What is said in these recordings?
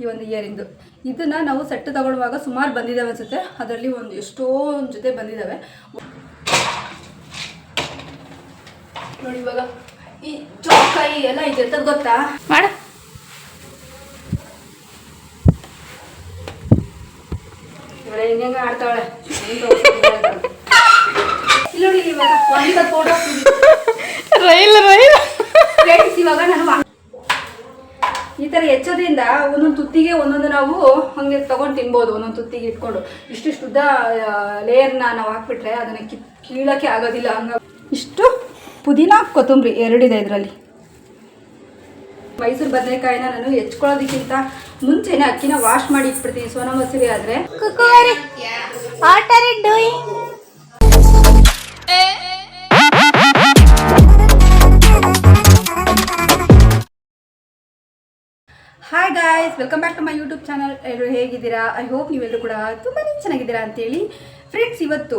ಈ ಒಂದು ಇಯರಿಂದು ಇದನ್ನು ನಾವು ಸೆಟ್ ತಗೊಳ್ಳುವಾಗ ಸುಮಾರು ಬಂದಿದ್ದಾವೆ ಅನಿಸುತ್ತೆ. ಅದರಲ್ಲಿ ಒಂದು ಎಷ್ಟೊಂದು ಜೊತೆ ಬಂದಿದ್ದಾವೆ ನೋಡಿ ಇವಾಗ ಈ ಚೌಕಾಯಿ ಎಲ್ಲ ಇದೆ ಅಂತ ಗೊತ್ತಾ? ಮಾಡ. ಹೆಂಗೆ ಆಡ್ತಾಳೆ. ಇಲ್ಲಿ ನೋಡಿ ಇವಾಗ ರೈಲ್ ರೈಲ್. ಇವಾಗ ನಾನು ಈ ಥರ ಹೆಚ್ಚೋದ್ರಿಂದ ಒಂದೊಂದು ತುತ್ತಿಗೆ ಒಂದೊಂದು ನಾವು ಹಂಗೆ ತಗೊಂಡು ತಿನ್ಬೋದು, ಒಂದೊಂದು ತುತ್ತಿಗೆ ಇಟ್ಕೊಂಡು. ಇಷ್ಟಿಷ್ಟು ಉದ್ದ ಲೇಯರ್ನ ನಾವು ಹಾಕ್ಬಿಟ್ರೆ ಅದನ್ನು ಕಿ, ಕೀಳೋಕ್ಕೆ ಆಗೋದಿಲ್ಲ. ಹಂಗ ಇಷ್ಟು ಪುದೀನ, ಕೊತ್ತಂಬರಿ ಎರಡಿದೆ ಇದರಲ್ಲಿ. ಮೈಸೂರು ಬದನೆಕಾಯಿನ ನಾನು ಹೆಚ್ಕೊಳ್ಳೋದಕ್ಕಿಂತ ಮುಂಚೆನೇ ಅಕ್ಕಿನ ವಾಶ್ ಮಾಡಿ ಇಟ್ಬಿಡ್ತೀನಿ. ಸೋನಾ ಮಸೂರಿ ಆದರೆ. Guys welcome back to my YouTube channel ಎಲ್ಲರೂ ಹೇಗಿದ್ದೀರಾ? ಐ ಹೋಪ್ ನೀವೆಲ್ಲರೂ ಕೂಡ ತುಂಬಾ ಚೆನ್ನಾಗಿದ್ದೀರಾ ಅಂತೇಳಿ. ಫ್ರೆಂಡ್ಸ್ ಇವತ್ತು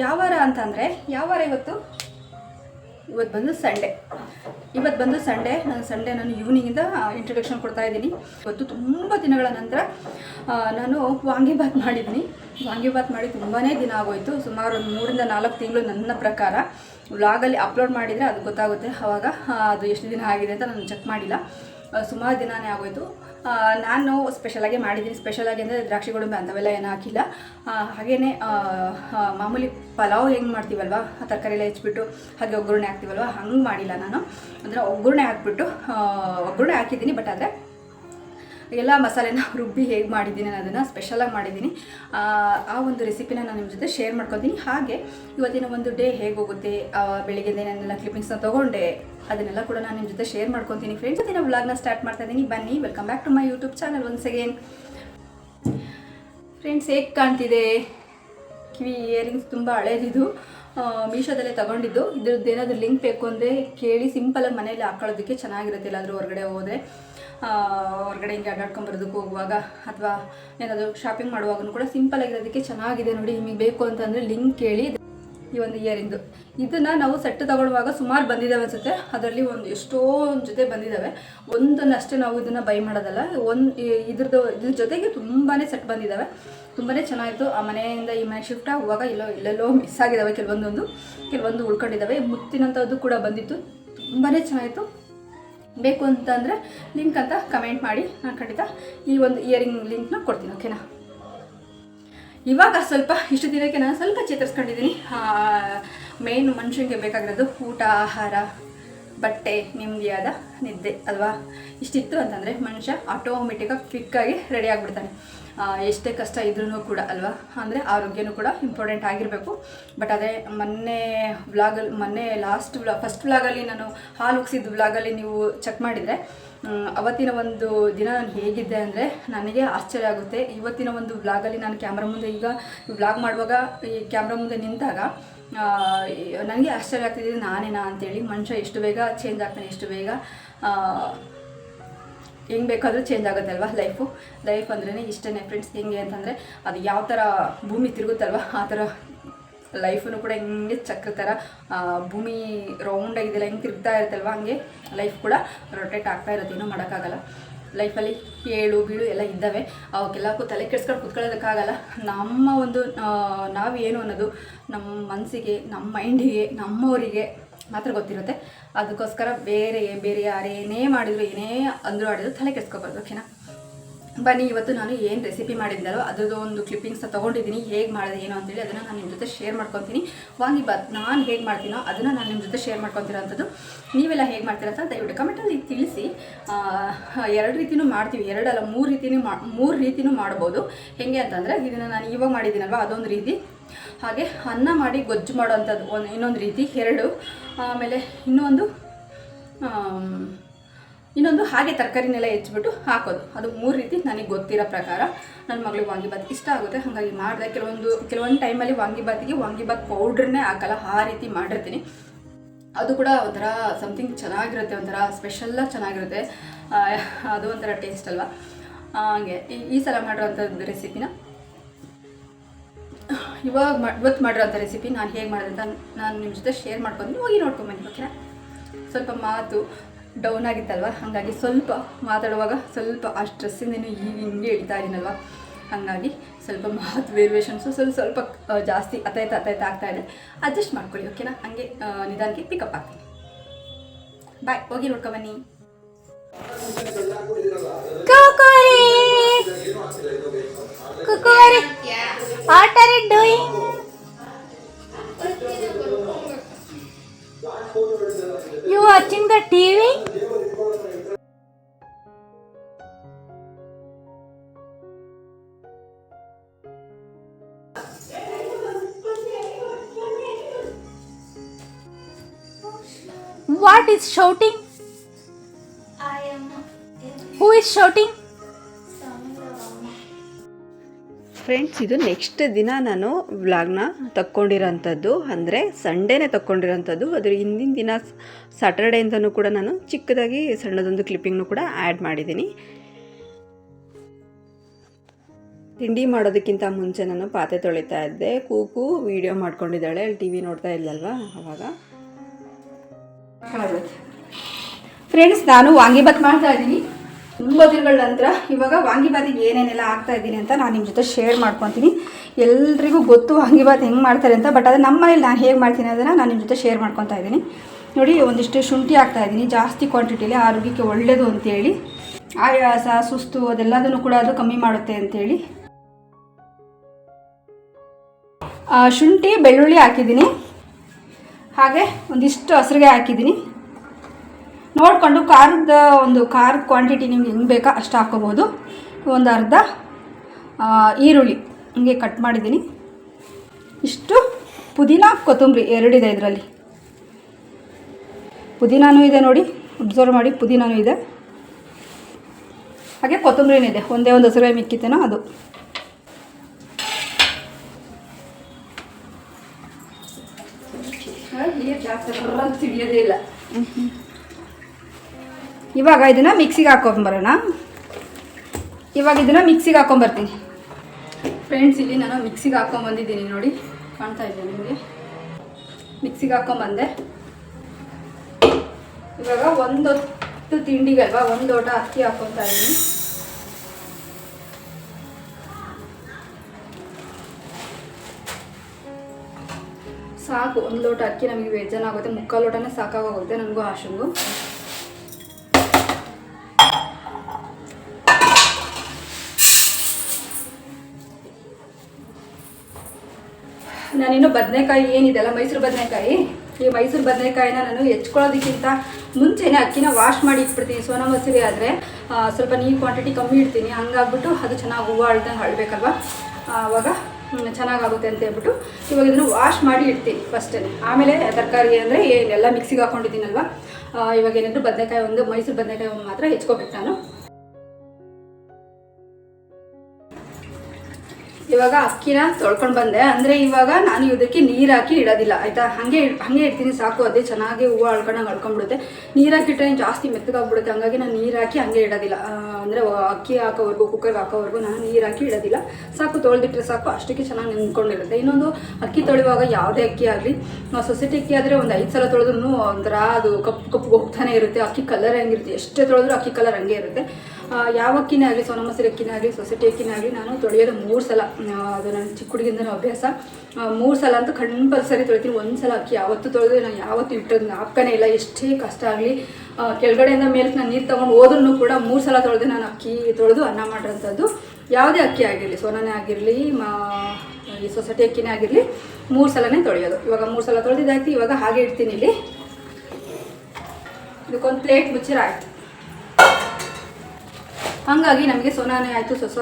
ಯಾವ ವಾರ ಅಂತಂದರೆ, ಯಾವ ವಾರ ಇವತ್ತು? ಇವತ್ತು ಬಂದು ಸಂಡೇ ಇವತ್ತು ಬಂದು ಸಂಡೇ ನಾನು ಸಂಡೇ ನಾನು ಈವ್ನಿಂಗಿಂದ ಇಂಟ್ರೊಡಕ್ಷನ್ ಕೊಡ್ತಾ ಇದ್ದೀನಿ. ಇವತ್ತು ತುಂಬ ದಿನಗಳ ನಂತರ ನಾನು ವಾಂಗಿಬಾತ್ ಮಾಡಿದ್ದೀನಿ. ವಾಂಗಿಬಾತ್ ಮಾಡಿ ತುಂಬಾ ದಿನ ಆಗೋಯ್ತು. ಸುಮಾರು ಒಂದು ಮೂರಿಂದ ನಾಲ್ಕು ತಿಂಗಳು ನನ್ನ ಪ್ರಕಾರ. ವ್ಲಾಗಲ್ಲಿ ಅಪ್ಲೋಡ್ ಮಾಡಿದರೆ ಅದು ಗೊತ್ತಾಗುತ್ತೆ. ಆವಾಗ ಅದು ಎಷ್ಟು ದಿನ ಆಗಿದೆ ಅಂತ ನಾನು ಚೆಕ್ ಮಾಡಿಲ್ಲ. ಸುಮಾರು ದಿನಾನೇ ಆಗೋಯ್ತು. ನಾನು ಸ್ಪೆಷಲಾಗಿ ಮಾಡಿದ್ದೀನಿ. ಸ್ಪೆಷಲಾಗಿ ಅಂದರೆ ದ್ರಾಕ್ಷಿ ಗೋಡಂಬಿ ಅಂಥವೆಲ್ಲ ಏನೂ ಹಾಕಿಲ್ಲ. ಹಾಗೆಯೇ ಮಾಮೂಲಿ ಪಲಾವ್ ಹೆಂಗೆ ಮಾಡ್ತೀವಲ್ವ? ತರಕಾರಿ ಎಲ್ಲ ಹೆಚ್ಚಿಬಿಟ್ಟು ಹಾಗೆ ಒಗ್ಗರಣೆ ಹಾಕ್ತೀವಲ್ವ? ಹಂಗೆ ಮಾಡಿಲ್ಲ ನಾನು. ಅಂದರೆ ಒಗ್ಗರಣೆ ಹಾಕ್ಬಿಟ್ಟು ಒಗ್ಗರಣೆ ಹಾಕಿದ್ದೀನಿ ಬಟ್ ಆದರೆ ಎಲ್ಲ ಮಸಾಲೆನ ರುಬ್ಬಿ ಹೇಗೆ ಮಾಡಿದ್ದೀನಿ ಅದನ್ನು ಸ್ಪೆಷಲಾಗಿ ಮಾಡಿದ್ದೀನಿ. ಆ, ಒಂದು ರೆಸಿಪಿನ ನಾನು ನಿಮ್ಮ ಜೊತೆ ಶೇರ್ ಮಾಡ್ಕೊತೀನಿ ಹಾಗೆ ಇವತ್ತಿನ ಒಂದು ಡೇ ಹೇಗೆ ಹೋಗುತ್ತೆ ಬೆಳಿಗ್ಗೆ ನಾನೆಲ್ಲ ಕ್ಲಿಪ್ಪಿಂಗ್ಸ್ನ ತೊಗೊಂಡೆ ಅದನ್ನೆಲ್ಲ ಕೂಡ ನಾನು ನಿಮ್ಮ ಜೊತೆ ಶೇರ್ ಮಾಡ್ಕೊತೀನಿ ಫ್ರೆಂಡ್ಸ್ ಇವತ್ತಿನ ವ್ಲಾಗ್ನ ಸ್ಟಾರ್ಟ್ ಮಾಡ್ತಾ ಇದ್ದೀನಿ. ಬನ್ನಿ welcome back to my YouTube channel once again friends ಹೇಗೆ ಕಾಣ್ತಿದೆ? ಕಿವಿ ಇಯರಿಂಗ್ಸ್ ತುಂಬ ಹಳೇದಿದ್ದು. ಮೀಶೋದಲ್ಲೇ ತಗೊಂಡಿದ್ದು. ಇದ್ರದ್ದು ಏನಾದರೂ ಲಿಂಕ್ ಬೇಕು ಅಂದರೆ ಕೇಳಿ ಸಿಂಪಲಾಗಿ ಮನೇಲಿ ಹಾಕೊಳ್ಳೋದಕ್ಕೆ ಚೆನ್ನಾಗಿರುತ್ತೆ. ಇಲ್ಲಾದರೂ ಹೊರಗಡೆ ಹೋದರೆ. ಹೊರಗಡೆ ಹಿಂಗೆ ಅಡ್ಡಾಡ್ಕೊಂಬರೋದಕ್ಕೆ ಹೋಗುವಾಗ ಅಥವಾ ಏನಾದರೂ ಶಾಪಿಂಗ್ ಮಾಡುವಾಗೂ ಕೂಡ ಸಿಂಪಲ್ ಆಗಿರೋದಕ್ಕೆ ಚೆನ್ನಾಗಿದೆ ನೋಡಿ, ನಿಮಗೆ ಬೇಕು ಅಂತಂದರೆ ಲಿಂಕ್ ಕೇಳಿ ಈ ಒಂದು ಇಯರಿಂದು ಇದನ್ನು ನಾವು ಸೆಟ್ ತಗೊಳ್ಳುವಾಗ ಸುಮಾರು ಬಂದಿದ್ದಾವೆ ಅನಿಸುತ್ತೆ. ಅದರಲ್ಲಿ ಒಂದು ಎಷ್ಟೋ ಜೊತೆ ಬಂದಿದ್ದಾವೆ ಒಂದನ್ನಷ್ಟೇ ನಾವು ಇದನ್ನು ಬೈ ಮಾಡೋದಲ್ಲ. ಒಂದು ಇದ್ರದ್ದು, ಇದ್ರ ಜೊತೆಗೆ ತುಂಬಾ ಸೆಟ್ ಬಂದಿದ್ದಾವೆ ತುಂಬಾ ಚೆನ್ನಾಗಿತ್ತು. ಆ ಮನೆಯಿಂದ ಈ ಮನೆ ಶಿಫ್ಟ್ ಆಗುವಾಗ ಎಲ್ಲೋ, ಎಲ್ಲೆಲ್ಲೋ ಮಿಸ್ ಆಗಿದ್ದಾವೆ ಕೆಲವೊಂದೊಂದು, ಕೆಲವೊಂದು ಉಳ್ಕೊಂಡಿದ್ದಾವೆ ಮುತ್ತಿನಂಥದ್ದು ಕೂಡ ಬಂದಿತ್ತು. ತುಂಬಾ ಚೆನ್ನಾಗಿತ್ತು. ಬೇಕು ಅಂತಂದರೆ ಲಿಂಕ್ ಅಂತ ಕಮೆಂಟ್ ಮಾಡಿ. ನಾನು ಖಂಡಿತ ಈ ಒಂದು ಇಯರಿಂಗ್ ಲಿಂಕ್ನ ಕೊಡ್ತೀನಿ ಓಕೆನಾ ಇವಾಗ ಸ್ವಲ್ಪ ಇಷ್ಟು ದಿನಕ್ಕೆ ನಾನು ಸ್ವಲ್ಪ ಚೇತರಿಸ್ಕೊಂಡಿದ್ದೀನಿ ಮೇನ್ ಮನುಷ್ಯನಿಗೆ ಬೇಕಾಗಿರೋದು ಊಟ, ಆಹಾರ, ಬಟ್ಟೆ, ನೆಮ್ಮದಿಯಾದ ನಿದ್ದೆ, ಅಲ್ವಾ? ಇಷ್ಟಿತ್ತು ಅಂತಂದರೆ ಮನುಷ್ಯ ಆಟೋಮೆಟಿಕಾಗಿ ಕ್ವಿಕ್ಕಾಗಿ ರೆಡಿ ಆಗಿಬಿಡ್ತಾನೆ. ಎಷ್ಟೇ ಕಷ್ಟ ಇದ್ರೂ ಕೂಡ ಅಲ್ವಾ? ಅಂದರೆ ಆರೋಗ್ಯನೂ ಕೂಡ ಇಂಪಾರ್ಟೆಂಟ್ ಆಗಿರಬೇಕು. ಬಟ್ ಅದೇ ಮೊನ್ನೆ ವ್ಲಾಗಲ್ಲಿ ಮೊನ್ನೆ ಲಾಸ್ಟ್ ವ್ಲಾ ಫಸ್ಟ್ ವ್ಲಾಗಲ್ಲಿ ನಾನು ಹಾಲು ಉಗ್ಸಿದ ವ್ಲಾಗಲ್ಲಿ ನೀವು ಚೆಕ್ ಮಾಡಿದರೆ ಅವತ್ತಿನ ಒಂದು ದಿನ ನಾನು ಹೇಗಿದ್ದೆ ಅಂದರೆ ನನಗೆ ಆಶ್ಚರ್ಯ ಆಗುತ್ತೆ. ಇವತ್ತಿನ ಒಂದು ವ್ಲಾಗಲ್ಲಿ ನಾನು ಕ್ಯಾಮ್ರಾ ಮುಂದೆ ಈಗ ವ್ಲಾಗ್ ಮಾಡುವಾಗ ಈ ಕ್ಯಾಮ್ರಾ ಮುಂದೆ ನಿಂತಾಗ ನನಗೆ ಆಶ್ಚರ್ಯ ಆಗ್ತಿದೆ, ನಾನೇನಾ ಅಂತೇಳಿ ಮನುಷ್ಯ ಎಷ್ಟು ಬೇಗ ಚೇಂಜ್ ಆಗ್ತಾನೆ, ಎಷ್ಟು ಬೇಗ ಹೆಂಗೆ ಬೇಕಾದರೂ ಚೇಂಜ್ ಆಗುತ್ತೆ ಅಲ್ವಾ ಲೈಫು ಲೈಫ್ ಅಂದ್ರೇ ಇಷ್ಟೇ ಫ್ರೆಂಡ್ಸ್ ಹೆಂಗೆ ಅಂತಂದರೆ ಅದು ಯಾವ ಥರ ಭೂಮಿ ತಿರುಗುತ್ತಲ್ವ, ಆ ಥರ ಲೈಫನ್ನು ಕೂಡ ಹೆಂಗೆ ಚಕ್ರ ಥರ ಭೂಮಿ ರೌಂಡ್ ಹೆಂಗೆ ತಿರುಗ್ತಾ ಇರುತ್ತಲ್ವ, ಹಂಗೆ ಲೈಫ್ ಕೂಡ ರೊಟೇಟ್ ಆಗ್ತಾ ಇರುತ್ತೆ ಏನೂ ಮಾಡೋಕ್ಕಾಗಲ್ಲ. ಲೈಫಲ್ಲಿ ಏಳು ಬೀಳು ಎಲ್ಲ ಇದ್ದಾವೆ ಅವಕ್ಕೆಲ್ಲಕ್ಕೂ ತಲೆ ಕೆಡ್ಸ್ಕೊಂಡು ಕುತ್ಕೊಳ್ಳೋದಕ್ಕಾಗಲ್ಲ. ನಮ್ಮ ಒಂದು ನಾವೇನು ಅನ್ನೋದು ನಮ್ಮ ಮನಸ್ಸಿಗೆ ನಮ್ಮ ಮೈಂಡಿಗೆ ನಮ್ಮವರಿಗೆ ಮಾತ್ರ ಗೊತ್ತಿರುತ್ತೆ. ಅದಕ್ಕೋಸ್ಕರ ಬೇರೆ ಬೇರೆ ಯಾರೇನೇ ಮಾಡಿದ್ರು, ಏನೇ ಅಂದರೂ ಆಡಿದ್ರು ತಲೆ ಕೆಡ್ಸ್ಕೊಬಾರ್ದು ಓಕೆನಾ ಬನ್ನಿ, ಇವತ್ತು ನಾನು ಏನು ರೆಸಿಪಿ ಮಾಡಿದ್ದಲ್ಲೋ ಅದರದ್ದು ಒಂದು ಕ್ಲಿಪ್ಪಿಂಗ್ಸ್ ತೊಗೊಂಡಿದ್ದೀನಿ. ಹೇಗೆ ಮಾಡಿದೆ, ಏನು ಅಂತೇಳಿ ಅದನ್ನು ನಾನು ನಿಮ್ಮ ಜೊತೆ ಶೇರ್ ಮಾಡ್ಕೊತೀನಿ. ವಾಂಗಿಬಾತ್ ನಾನು ಹೇಗೆ ಮಾಡ್ತೀನೋ ಅದನ್ನು ನಾನು ನಿಮ್ಮ ಜೊತೆ ಶೇರ್ ಮಾಡ್ಕೊತಿರೋಂಥದ್ದು ನೀವೆಲ್ಲ ಹೇಗೆ ಮಾಡ್ತೀರ ಅಂತ ದಯವಿಟ್ಟು ಕಮೆಂಟಲ್ಲಿ ತಿಳಿಸಿ. ಎರಡು ರೀತಿಯೂ ಮಾಡ್ತೀವಿ. ಎರಡಲ್ಲ ಮೂರು ರೀತಿಯೂ ಮಾ ಮೂರು ರೀತಿಯೂ ಮಾಡ್ಬೋದು. ಹೇಗೆ ಅಂತಂದರೆ ಇದನ್ನು ನಾನು ಇವಾಗ ಮಾಡಿದ್ದೀನಲ್ವ ಅದೊಂದು ರೀತಿ. ಹಾಗೆ ಅನ್ನ ಮಾಡಿ ಗೊಜ್ಜು ಮಾಡೋವಂಥದ್ದು ಒಂದು ಇನ್ನೊಂದು ರೀತಿ. ಎರಡು ಆಮೇಲೆ ಇನ್ನೊಂದು ಇನ್ನೊಂದು ಹಾಗೆ ತರಕಾರಿನೆಲ್ಲ ಹೆಚ್ಚಿಬಿಟ್ಟು ಹಾಕೋದು. ಅದು ಮೂರು ರೀತಿ ನನಗೆ ಗೊತ್ತಿರೋ ಪ್ರಕಾರ. ನನ್ನ ಮಗಳಿಗೆ ವಾಂಗಿಬಾತ್ ಇಷ್ಟ ಆಗುತ್ತೆ, ಹಾಗಾಗಿ ಮಾಡಿದೆ. ಕೆಲವೊಂದು ಕೆಲವೊಂದು ಟೈಮಲ್ಲಿ ವಾಂಗಿಬಾತಿಗೆ ವಾಂಗಿಬಾತ್ ಪೌಡ್ರನ್ನೇ ಹಾಕಲ್ಲ, ಆ ರೀತಿ ಮಾಡಿರ್ತೀನಿ. ಅದು ಕೂಡ ಒಂಥರ ಸಮಥಿಂಗ್ ಚೆನ್ನಾಗಿರುತ್ತೆ, ಒಂಥರ ಸ್ಪೆಷಲ್ಲ ಚೆನ್ನಾಗಿರುತ್ತೆ. ಅದು ಒಂಥರ ಟೇಸ್ಟ್ ಅಲ್ವಾ? ಹಾಗೆ. ಈ- ಈ ಸಲ ಮಾಡಿರೋಂಥದ್ದು ರೆಸಿಪಿನ ಇವಾಗ ಮಾ, ಇವತ್ತು ಮಾಡಿರೋಂಥ ರೆಸಿಪಿ ನಾನು ಹೇಗೆ ಮಾಡಿದೆ ಅಂತ ನಾನು ನಿಮ್ಮ ಜೊತೆ ಶೇರ್ ಮಾಡ್ಕೊಂಡು ಹೋಗಿ ನೋಡ್ಕೊಂಬನ್ನಿ ಓಕೆನಾ ಸ್ವಲ್ಪ ಮಾತು ಡೌನ್ ಆಗಿತ್ತಲ್ವ? ಹಾಗಾಗಿ ಸ್ವಲ್ಪ ಮಾತಾಡುವಾಗ ಸ್ವಲ್ಪ ಆ ಸ್ಟ್ರೆಸ್ಸಿಂದೇನು ಈಗ ಹಿಂಗೆ ಇಳಿತಾ ಇದ್ದೀನಲ್ವ? ಹಾಗಾಗಿ ಸ್ವಲ್ಪ ಮಾತು ವೇರಿಯೇಷನ್ಸು ಸ್ವಲ್ಪ ಸ್ವಲ್ಪ ಜಾಸ್ತಿ ಅತಾಯ್ತ ಅತಾಯ್ತ ಆಗ್ತಾ ಇದೆ. ಅಡ್ಜಸ್ಟ್ ಮಾಡ್ಕೊಳ್ಳಿ ಓಕೆನಾ ಹಂಗೆ ನಿಧಾನಕ್ಕೆ ಪಿಕಪ್ ಆಗ್ತೀನಿ. ಬಾಯ್ ಹೋಗಿ ನೋಡ್ಕೊಬನ್ನಿ ಕುಕುರಿ ಕುಕುರಿ what are you doing you watching the TV What is shouting? I am Who is shouting? Friends, ಇದು ನೆಕ್ಸ್ಟ್ ದಿನ ನಾನು ವ್ಲಾಗ್ನ ತಕ್ಕೊಂಡಿರೋಂಥದ್ದು. ಅಂದರೆ ಸಂಡೇನೇ ತಕ್ಕೊಂಡಿರೋಂಥದ್ದು. ಅದ್ರ ಹಿಂದಿನ ದಿನ ಸ್ಯಾಟರ್ಡೆಯಿಂದನೂ ಕೂಡ ನಾನು ಚಿಕ್ಕದಾಗಿ ಸಣ್ಣದೊಂದು ಕ್ಲಿಪ್ಪಿಂಗ್ನು ಕೂಡ ಆ್ಯಡ್ ಮಾಡಿದ್ದೀನಿ. ತಿಂಡಿ ಮಾಡೋದಕ್ಕಿಂತ ಮುಂಚೆ ನಾನು ಪಾತ್ರೆ ತೊಳಿತಾ ಇದ್ದೆ. ಕೂಕು ವಿಡಿಯೋ ಮಾಡ್ಕೊಂಡಿದ್ದಾಳೆ. ಅಲ್ಲಿ ಟಿ ವಿ ನೋಡ್ತಾ ಇಲ್ಲಲ್ವಾ ಅವಾಗ. ಫ್ರೆಂಡ್ಸ್ ನಾನು ವಾಂಗಿಬಾತ್ ಮಾಡ್ತಾ ಇದ್ದೀನಿ. ತುಂಬ ದಿನಗಳ ನಂತರ ಇವಾಗ ವಾಂಗಿಬಾತಿಗೆ ಏನೇನೆಲ್ಲ ಆಗ್ತಾ ಇದ್ದೀನಿ ಅಂತ ನಾನು ನಿಮ್ಮ ಜೊತೆ ಶೇರ್ ಮಾಡ್ಕೊತೀನಿ. ಎಲ್ರಿಗೂ ಗೊತ್ತು ವಾಂಗಿಬಾತ್ ಹೆಂಗೆ ಮಾಡ್ತಾರೆ ಅಂತ ಬಟ್ ಅದು ನಮ್ಮ ಮನೇಲಿ ನಾನು ಹೇಗೆ ಮಾಡ್ತೀನಿ ಅದನ್ನು ನಾನು ನಿಮ್ಮ ಜೊತೆ ಶೇರ್ ಮಾಡ್ಕೊತಾ ಇದ್ದೀನಿ. ನೋಡಿ, ಒಂದಿಷ್ಟು ಶುಂಠಿ ಹಾಕ್ತಾ ಇದ್ದೀನಿ, ಜಾಸ್ತಿ ಕ್ವಾಂಟಿಟಿಲಿ ಆರೋಗ್ಯಕ್ಕೆ ಒಳ್ಳೆಯದು ಅಂತೇಳಿ. ಆಯಾಸ, ಸುಸ್ತು, ಅದೆಲ್ಲದನ್ನು ಕೂಡ ಅದು ಕಮ್ಮಿ ಮಾಡುತ್ತೆ ಅಂತೇಳಿ. ಶುಂಠಿ, ಬೆಳ್ಳುಳ್ಳಿ ಹಾಕಿದ್ದೀನಿ. ಹಾಗೆ ಒಂದಿಷ್ಟು ಹಸಿರಿಗೆ ಹಾಕಿದ್ದೀನಿ. ನೋಡಿಕೊಂಡು ಖಾರದ ಒಂದು ಖಾರದ ಕ್ವಾಂಟಿಟಿ ನಿಮ್ಗೆ ಹೆಂಗೆ ಬೇಕಾ ಅಷ್ಟು ಹಾಕೋಬೋದು. ಒಂದು ಅರ್ಧ ಈರುಳ್ಳಿ ಹಿಂಗೆ ಕಟ್ ಮಾಡಿದ್ದೀನಿ. ಇಷ್ಟು ಪುದೀನ ಕೊತ್ತಂಬರಿ ಎರಡಿದೆ ಇದರಲ್ಲಿ. ಪುದೀನಾನೂ ಇದೆ ನೋಡಿ ಅಬ್ಸರ್ವ್ ಮಾಡಿ ಪುದೀನಾನೂ ಇದೆ. ಹಾಗೆ ಕೊತ್ತಂಬರಿನೂ ಇದೆ ಒಂದೇ ಒಂದು ಹಸಿರು ಮಿಕ್ಕಿತ್ತೇನೋ ಅದು. ಜಾಸ್ತಿ ಇಲ್ಲ. ಇವಾಗ ಇದನ್ನು ಮಿಕ್ಸಿಗೆ ಹಾಕೊಂಬರೋಣ ಇವಾಗ ಇದನ್ನು ಮಿಕ್ಸಿಗೆ ಹಾಕೊಂಬರ್ತೀನಿ ಫ್ರೆಂಡ್ಸ್ ಇಲ್ಲಿ ನಾನು ಮಿಕ್ಸಿಗೆ ಹಾಕೊಂಬಂದಿದ್ದೀನಿ ನೋಡಿ. ಕಾಣ್ತಾ ಇದ್ದೀನಿ ನಿಮಗೆ? ಮಿಕ್ಸಿಗೆ ಹಾಕೊಂಬಂದೆ ಇವಾಗ ಒಂದೊತ್ತು ತಿಂಡಿಗಲ್ವಾ? ಒಂದು ಲೋಟ ಅಕ್ಕಿ ಹಾಕೊತಾ ಇದ್ದೀನಿ. ಸಾಕು, ಒಂದು ಲೋಟ ಅಕ್ಕಿ ನಮಗೆ ಬೇಜಾನ ಆಗುತ್ತೆ. ಮುಕ್ಕಾಲು ಲೋಟನೇ ಸಾಕಾಗೋಗುತ್ತೆ ನನಗೂ ಆಶಂಗು ನಾನಿನ್ನು ಬದನೆಕಾಯಿ ಏನಿದೆಲ್ಲ ಮೈಸೂರು ಬದನೆಕಾಯಿ? ಈ ಮೈಸೂರು ಬದನೆಕಾಯಿನ ನಾನು ಹೆಚ್ಕೊಳ್ಳೋದಕ್ಕಿಂತ ಮುಂಚೆನೇ ಅಕ್ಕಿನ ವಾಶ್ ಮಾಡಿ ಇಟ್ಬಿಡ್ತೀನಿ ಸೋನಾ ಮಸೂರಿ ಆದರೆ. ಸ್ವಲ್ಪ ನೀರು ಕ್ವಾಂಟಿಟಿ ಕಮ್ಮಿ ಇಡ್ತೀನಿ. ಹಂಗಾಗ್ಬಿಟ್ಟು ಅದು ಚೆನ್ನಾಗಿ ಹೂವು ಅಳ್ದಂಗೆ ಅಳ್ಬೇಕಲ್ವ? ಆವಾಗ ಚೆನ್ನಾಗಾಗುತ್ತೆ ಅಂತ ಹೇಳ್ಬಿಟ್ಟು ಇವಾಗ ಇದನ್ನು ವಾಶ್ ಮಾಡಿ ಇಡ್ತೀನಿ ಫಸ್ಟೇ ಆಮೇಲೆ ತರಕಾರಿ ಅಂದರೆ ಏನೆಲ್ಲ ಮಿಕ್ಸಿಗೆ ಹಾಕೊಂಡಿದ್ದೀನಲ್ವ? ಆ, ಇವಾಗ ಏನಾದರೂ ಬದನೆಕಾಯಿ ಒಂದು ಮೈಸೂರು ಬದನೆಕಾಯಿ ಒಂದು ಮಾತ್ರ ಹೆಚ್ಕೋಬೇಕು ನಾನು. ಇವಾಗ ಅಕ್ಕಿನ ತೊಳ್ಕೊಂಡು ಬಂದೆ. ಅಂದರೆ ಇವಾಗ ನಾನು ಇದಕ್ಕೆ ನೀರು ಹಾಕಿ ಇಡೋದಿಲ್ಲ, ಆಯಿತಾ? ಹಾಗೆ ಹಾಗೆ ಇಡ್ತೀನಿ ಸಾಕು, ಅದೇ ಚೆನ್ನಾಗಿ ಹೂವು ಅಳ್ಕೊಂಡಂಗೆ ಅಳ್ಕೊಂಡ್ಬಿಡುತ್ತೆ. ನೀರು ಹಾಕಿಟ್ರೆ ಜಾಸ್ತಿ ಮೆತ್ತಗಾಗ್ಬಿಡುತ್ತೆ? ಹಂಗಾಗಿ ನಾನು ನೀರು ಹಾಕಿ ಹಾಗೆ ಇಡೋದಿಲ್ಲ. ಅಂದರೆ ಅಕ್ಕಿ ಹಾಕೋವರೆಗೂ, ಕುಕ್ಕರ್ಗೆ ಹಾಕೋವರೆಗೂ ನಾನು ನೀರು ಹಾಕಿ ಇಡೋದಿಲ್ಲ. ಸಾಕು, ತೊಳೆದಿಟ್ರೆ ಸಾಕು, ಅಷ್ಟಕ್ಕೆ ಚೆನ್ನಾಗಿ ನಿಂತ್ಕೊಂಡಿರುತ್ತೆ ಇನ್ನೊಂದು, ಅಕ್ಕಿ ತೊಳೆಯುವಾಗ ಯಾವುದೇ ಅಕ್ಕಿ ಆಗಲಿ ಸೊಸೈಟಿ ಅಕ್ಕಿ ಆದರೆ ಒಂದು ಐದು ಸಲ ತೊಳೆದ್ರೂ ಒಂಥರ ಅದು ಕಪ್ಪು ಕಪ್ಪು ಹೋಗ್ತಾನೆ ಇರುತ್ತೆ. ಅಕ್ಕಿ ಕಲರ್ ಹೆಂಗಿರುತ್ತೆ? ಎಷ್ಟೇ ತೊಳೆದ್ರೂ ಅಕ್ಕಿ ಕಲರ್ ಹಂಗೆ ಇರುತ್ತೆ. ಯಾವ ಅಕ್ಕಿನೇ ಆಗಲಿ ಸೋನಾ ಮಸೂರಿ ಅಕ್ಕಿನೇ ಆಗಲಿ ಸೊಸೈಟಿ ಅಕ್ಕಿನೇ ಆಗಲಿ, ನಾನು ತೊಳೆಯೋದು ಮೂರು ಸಲ ಅದು ನನ್ನ ಚಿಕ್ಕ ಹುಡುಗಿಂದನೂ ಅಭ್ಯಾಸ. ಮೂರು ಸಲ ಅಂತೂ ಕಂಪಲ್ಸರಿ ತೊಳಿತೀನಿ. ಒಂದು ಸಲ ಅಕ್ಕಿ ಯಾವತ್ತೂ ತೊಳೆದ್ರೆ ನಾನು ಯಾವತ್ತೂ ಇಟ್ಟೋದು ಜ್ಞಾಪಕನೇ ಇಲ್ಲ. ಎಷ್ಟೇ ಕಷ್ಟ ಆಗಲಿ ಕೆಳಗಡೆಯಿಂದ ಮೇಲೆ ನಾನು ನೀರು ತೊಗೊಂಡು ಹೋದ್ರೂ ಕೂಡ ಮೂರು ಸಲ ತೊಳೆದು ನಾನು ಅಕ್ಕಿ ತೊಳೆದು ಅನ್ನ ಮಾಡಿರೋಂಥದ್ದು ಯಾವುದೇ ಅಕ್ಕಿ ಆಗಿರಲಿ, ಸೋನಾನೇ ಆಗಿರಲಿ, ಮಾ, ಈ ಸೊಸೈಟಿ ಅಕ್ಕಿನೇ ಆಗಿರಲಿ, ಮೂರು ಸಲನೇ ತೊಳೆಯೋದು. ಇವಾಗ ಮೂರು ಸಲ ತೊಳೆದಿದ್ದಾಯ್ತು, ಇವಾಗ ಹಾಗೆ ಇಡ್ತೀನಿ ಇಲ್ಲಿ. ಇದಕ್ಕೊಂದು ಪ್ಲೇಟ್ ಮುಚ್ಚಿರ ಆಯಿತು ಹಾಗಾಗಿ ನಮಗೆ ಸೋನಾನೇ ಆಯಿತು, ಸೊಸ,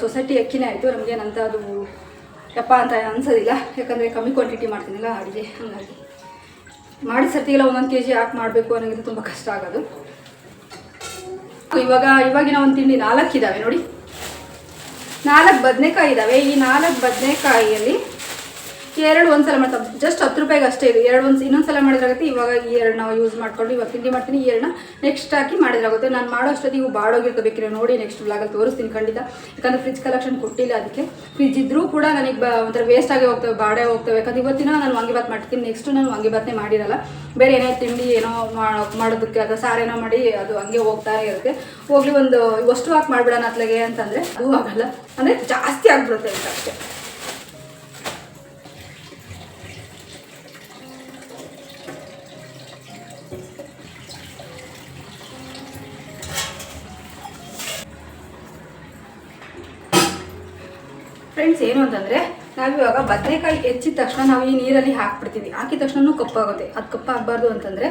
ಸೊಸೈಟಿ ಅಕ್ಕಿನೇ ಆಯಿತು, ನಮಗೆ ಅದು ಯಪ್ಪ ಅಂತ ಅನ್ಸೋದಿಲ್ಲ. ಯಾಕಂದರೆ ಕಮ್ಮಿ ಕ್ವಾಂಟಿಟಿ ಮಾಡ್ತೀನಲ್ಲ ಅಡುಗೆ, ಹಾಗಾಗಿ. ಮಾಡಿದ ಸರ್ತಿಗೆಲ್ಲ ಒಂದೊಂದು ಕೆ ಜಿ ಹಾಕಿ ಮಾಡಬೇಕು ಅನ್ನೋದು ತುಂಬ ಕಷ್ಟ ಆಗೋದು. ಇವಾಗ, ಇವಾಗಿನ ಒಂದು ತಿಂಡಿ ನಾಲ್ಕು ಇದ್ದಾವೆ ನೋಡಿ. ನಾಲ್ಕು ಬದನೆಕಾಯಿ ಇದ್ದಾವೆ ಈ ನಾಲ್ಕು ಬದನೆಕಾಯಿಯಲ್ಲಿ ಎರಡು ಒಂದ್ಸಲ ಮಾಡ್ತಾರೆ ಜಸ್ಟ್ ಹತ್ತು ರೂಪಾಯಿಗೆ ಅಷ್ಟೇ ಇದೆ. ಎರಡು ಒಂದು ಇನ್ನೊಂದ್ಸಲ ಮಾಡಿದ್ರಾಗುತ್ತೆ. ಇವಾಗ ಈ ಎರಡು ನಾವು ಯೂಸ್ ಮಾಡ್ಕೊಂಡು ಇವಾಗ ತಿಂಡಿ ಮಾಡ್ತೀನಿ. ಈ ಎರಡನ್ನ ನೆಕ್ಸ್ಟ್ ಹಾಕಿ ಮಾಡಿದ್ರಾಗುತ್ತೆ. ನಾನು ಮಾಡೋ ಅಷ್ಟೊತ್ತಿಗೆ ಇವು ಬಾಡೋಗಿರ್ಕೋಬೇಕಿರೋ ನೋಡಿ ನೆಕ್ಸ್ಟ್ ವ್ಲಾಗಲ್ಲಿ ತೋರಿಸ್ತೀನಿ ಖಂಡಿತ. ಯಾಕಂದ್ರೆ ಫ್ರಿಜ್ ಕಲೆಕ್ಷನ್ ಕೊಟ್ಟಿಲ್ಲ ಅದಕ್ಕೆ. ಫ್ರಿಜ್ ಇದ್ರೂ ಕೂಡ ನನಗೆ ಬ ಒಂಥರ ವೇಸ್ಟ್ ಆಗಿ ಹೋಗ್ತವೆ, ಬಾಡೆ ಹೋಗ್ತವೆ. ಯಾಕಂದ್ರೆ ಇವತ್ತಿನ ನಾನು ವಾಂಗಿಬಾತ್ ಮಾಡ್ತೀನಿ. ನೆಕ್ಸ್ಟ್ ನಾನು ವಾಂಗಿಬಾತ್ನೇ ಮಾಡಿರಲ್ಲ. ಬೇರೆ ಏನೋ ತಿಂಡಿ ಏನೋ ಮಾಡೋದಕ್ಕೆ ಅಥವಾ ಸಾರೇನೋ ಮಾಡಿ ಅದು ಹಂಗೆ ಹೋಗ್ತಾ ಇರುತ್ತೆ. ಹೋಗ್ಲಿ ಒಂದು ಅಷ್ಟು ಹಾಕಿ ಮಾಡ್ಬಿಡೋಣ ಅತ್ಲಗೆ ಅಂತಂದರೆ ಅದು ಆಗಲ್ಲ. ಅಂದರೆ ಜಾಸ್ತಿ ಆಗ್ಬಿಡುತ್ತೆ ಅಂತ ಅಷ್ಟೇ. ಫ್ರೆಂಡ್ಸ್ ಏನು ಅಂತಂದರೆ ನಾವಿವಾಗ ಬದನೆಕಾಯಿ ಹೆಚ್ಚಿದ ತಕ್ಷಣ ನಾವು ಈ ನೀರಲ್ಲಿ ಹಾಕ್ಬಿಡ್ತೀವಿ. ಹಾಕಿದ ತಕ್ಷಣ ಕಪ್ಪಾಗುತ್ತೆ. ಅದು ಕಪ್ಪಾಗಬಾರ್ದು ಅಂತಂದರೆ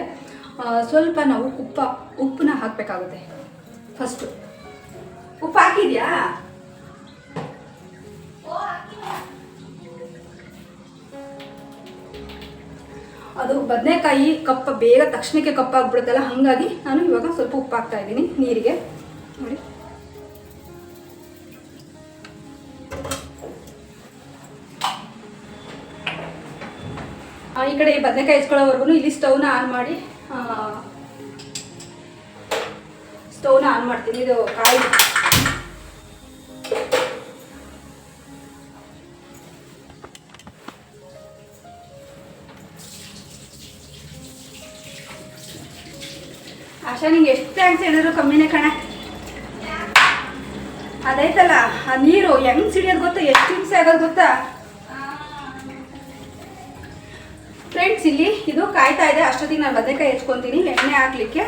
ಸ್ವಲ್ಪ ನಾವು ಉಪ್ಪ, ಉಪ್ಪನ್ನ ಹಾಕಬೇಕಾಗುತ್ತೆ. ಫಸ್ಟು ಉಪ್ಪು ಹಾಕಿದ್ಯಾ? ಅದು ಬದನೆಕಾಯಿ ಕಪ್ಪ ಬೇಗ ತಕ್ಷಣಕ್ಕೆ ಕಪ್ಪಾಗ್ಬಿಡುತ್ತಲ್ಲ, ಹಾಗಾಗಿ ನಾನು ಇವಾಗ ಸ್ವಲ್ಪ ಉಪ್ಪು ಹಾಕ್ತಾ ಇದ್ದೀನಿ ನೀರಿಗೆ. ನೋಡಿ. ಈ ಕಡೆ ಬದನೆಕಾಯಿ ಇಸ್ಕೊಳ್ಳೋವರೆಗೂ ಇಲ್ಲಿ ಸ್ಟವ್ನ ಆನ್ ಮಾಡಿ ಸ್ಟವ್ನ ಆನ್ ಮಾಡ್ತೀನಿ. ಇದು ಕಾಯಿ. ಆಶಾ, ನಿಂಗೆ ಎಷ್ಟು ಥ್ಯಾಂಕ್ಸ್ ಹೇಳಿದ್ರು ಕಮ್ಮಿನೇ ಕಣೆ. ಅದೈತಲ್ಲ ಆ ನೀರು ಹೆಂಗ್ ಸಿಡಿಯೋದು ಗೊತ್ತಾ? ಎಷ್ಟು ಹಿಂಸೆ ಆಗೋದು ಗೊತ್ತಾ? ಫ್ರೆಂಡ್ಸ್ ಇಲ್ಲಿ ಇದು ಕಾಯ್ತಾ ಇದೆ. ಅಷ್ಟೊತ್ತಿಗೆ ನಾನು ಬದನೆಕಾಯಿ ಹೆಚ್ಕೊತೀನಿ. ಎಣ್ಣೆ ಹಾಕ್ಲಿಕ್ಕೆ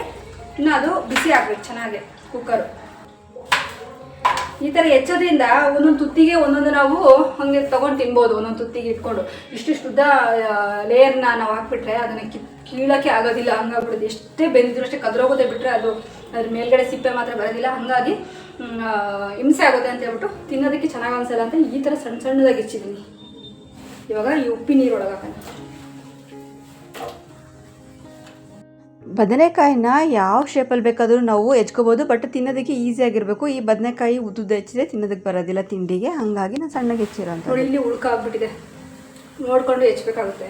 ಇನ್ನು ಅದು ಬಿಸಿ ಹಾಕ್ಬೇಕು ಚೆನ್ನಾಗಿ ಕುಕ್ಕರು ಈ ಥರ ಹೆಚ್ಚೋದ್ರಿಂದ ಒಂದೊಂದು ತುತ್ತಿಗೆ ಒಂದೊಂದು ನಾವು ಹಂಗೆ ತೊಗೊಂಡು ತಿನ್ಬೋದು, ಒಂದೊಂದು ತುತ್ತಿಗೆ ಇಟ್ಕೊಂಡು. ಇಷ್ಟಿಷ್ಟು ಉದ್ದ ಲೇಯರ್ನ ನಾವು ಹಾಕ್ಬಿಟ್ರೆ ಅದನ್ನು ಕಿ, ಕೀಳೋಕ್ಕೆ ಆಗೋದಿಲ್ಲ. ಹಂಗಾಗ್ಬಿಡೋದು ಎಷ್ಟೇ ಬೆಂದಿದ್ರು ಅಷ್ಟೇ ಕದ್ರೋಗೋದೇ ಬಿಟ್ಟರೆ ಅದು ಅದ್ರ ಮೇಲ್ಗಡೆ ಸಿಪ್ಪೆ ಮಾತ್ರ ಬರೋದಿಲ್ಲ. ಹಾಗಾಗಿ ಹಿಂಸೆ ಆಗುತ್ತೆ ಅಂತ ಹೇಳ್ಬಿಟ್ಟು ತಿನ್ನೋದಕ್ಕೆ ಚೆನ್ನಾಗಿ ಅನಿಸಲ್ಲ ಅಂತ ಈ ಥರ ಸಣ್ಣ ಸಣ್ಣದಾಗಿ ಹೆಚ್ಚಿದ್ದೀನಿ. ಇವಾಗ ಈ ಉಪ್ಪಿ ನೀರೊಳಗೆ ಹಾಕೋಣ ಬದನೆಕಾಯಿನ ಯಾವ ಶೇಪಲ್ಲಿ ಬೇಕಾದರೂ ನಾವು ಹೆಚ್ಕೋಬೋದು ಬಟ್ ತಿನ್ನೋದಕ್ಕೆ ಈಸಿಯಾಗಿರಬೇಕು ಈ ಬದನೆಕಾಯಿ ಉದ್ದುದ್ದ ಹೆಚ್ಚಿದ್ರೆ ತಿನ್ನೋದಕ್ಕೆ ಬರೋದಿಲ್ಲ ತಿಂಡಿಗೆ. ಹಾಗಾಗಿ ನಾನು ಸಣ್ಣಗೆ ಹೆಚ್ಚಿರೋಂಥ ನೋಡಿ, ಇಲ್ಲಿ ಉಳ್ಕಾಗ್ಬಿಟ್ಟಿದೆ ನೋಡ್ಕೊಂಡು ಹೆಚ್ಚಬೇಕಾಗುತ್ತೆ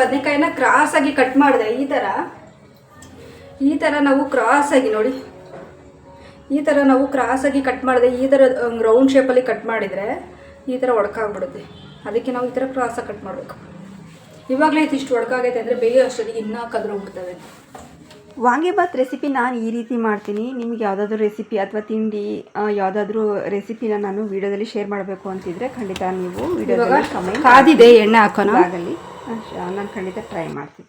ಬದನೆಕಾಯಿನ ಕ್ರಾಸ್ ಆಗಿ ಕಟ್ ಮಾಡಿದೆ. ಈ ಥರ ಈ ಥರ ನಾವು ಕ್ರಾಸ್ ಆಗಿ ನೋಡಿ. ಈ ಥರ ನಾವು ಕ್ರಾಸಾಗಿ ಕಟ್ ಮಾಡಿದೆ. ಈ ಥರ ರೌಂಡ್ ಶೇಪಲ್ಲಿ ಕಟ್ ಮಾಡಿದರೆ ಈ ಥರ ಒಡ್ಕಾಗ್ಬಿಡುತ್ತೆ. ಅದಕ್ಕೆ ನಾವು ಈ ಥರ ಕ್ರಾಸಾಗಿ ಕಟ್ ಮಾಡಬೇಕು. ಇವಾಗಲೇ ಇಷ್ಟು ಒಡ್ಕಾಗೈತೆ ಅಂದರೆ ಬೇಗ ಅಷ್ಟೊತ್ತಿಗೆ ಇನ್ನೂ ಕದ್ರೋಗ್ಬಿಡ್ತವೆ ವಾಂಗಿಬಾತ್ ರೆಸಿಪಿ ನಾನು ಈ ರೀತಿ ಮಾಡ್ತೀನಿ. ನಿಮ್ಗೆ ಯಾವುದಾದ್ರೂ ರೆಸಿಪಿ ಅಥವಾ ತಿಂಡಿ ಯಾವುದಾದ್ರೂ ರೆಸಿಪಿನ ನಾನು ವಿಡಿಯೋದಲ್ಲಿ ಶೇರ್ ಮಾಡಬೇಕು ಅಂತಿದ್ರೆ ಖಂಡಿತ ನೀವು ವಿಡಿಯೋದಲ್ಲಿ ಕಾದಿದೆ ಎಣ್ಣೆ ಹಾಕೋಣ. ಆಗಲಿ ನಾನು ಖಂಡಿತ ಟ್ರೈ ಮಾಡ್ತೀನಿ.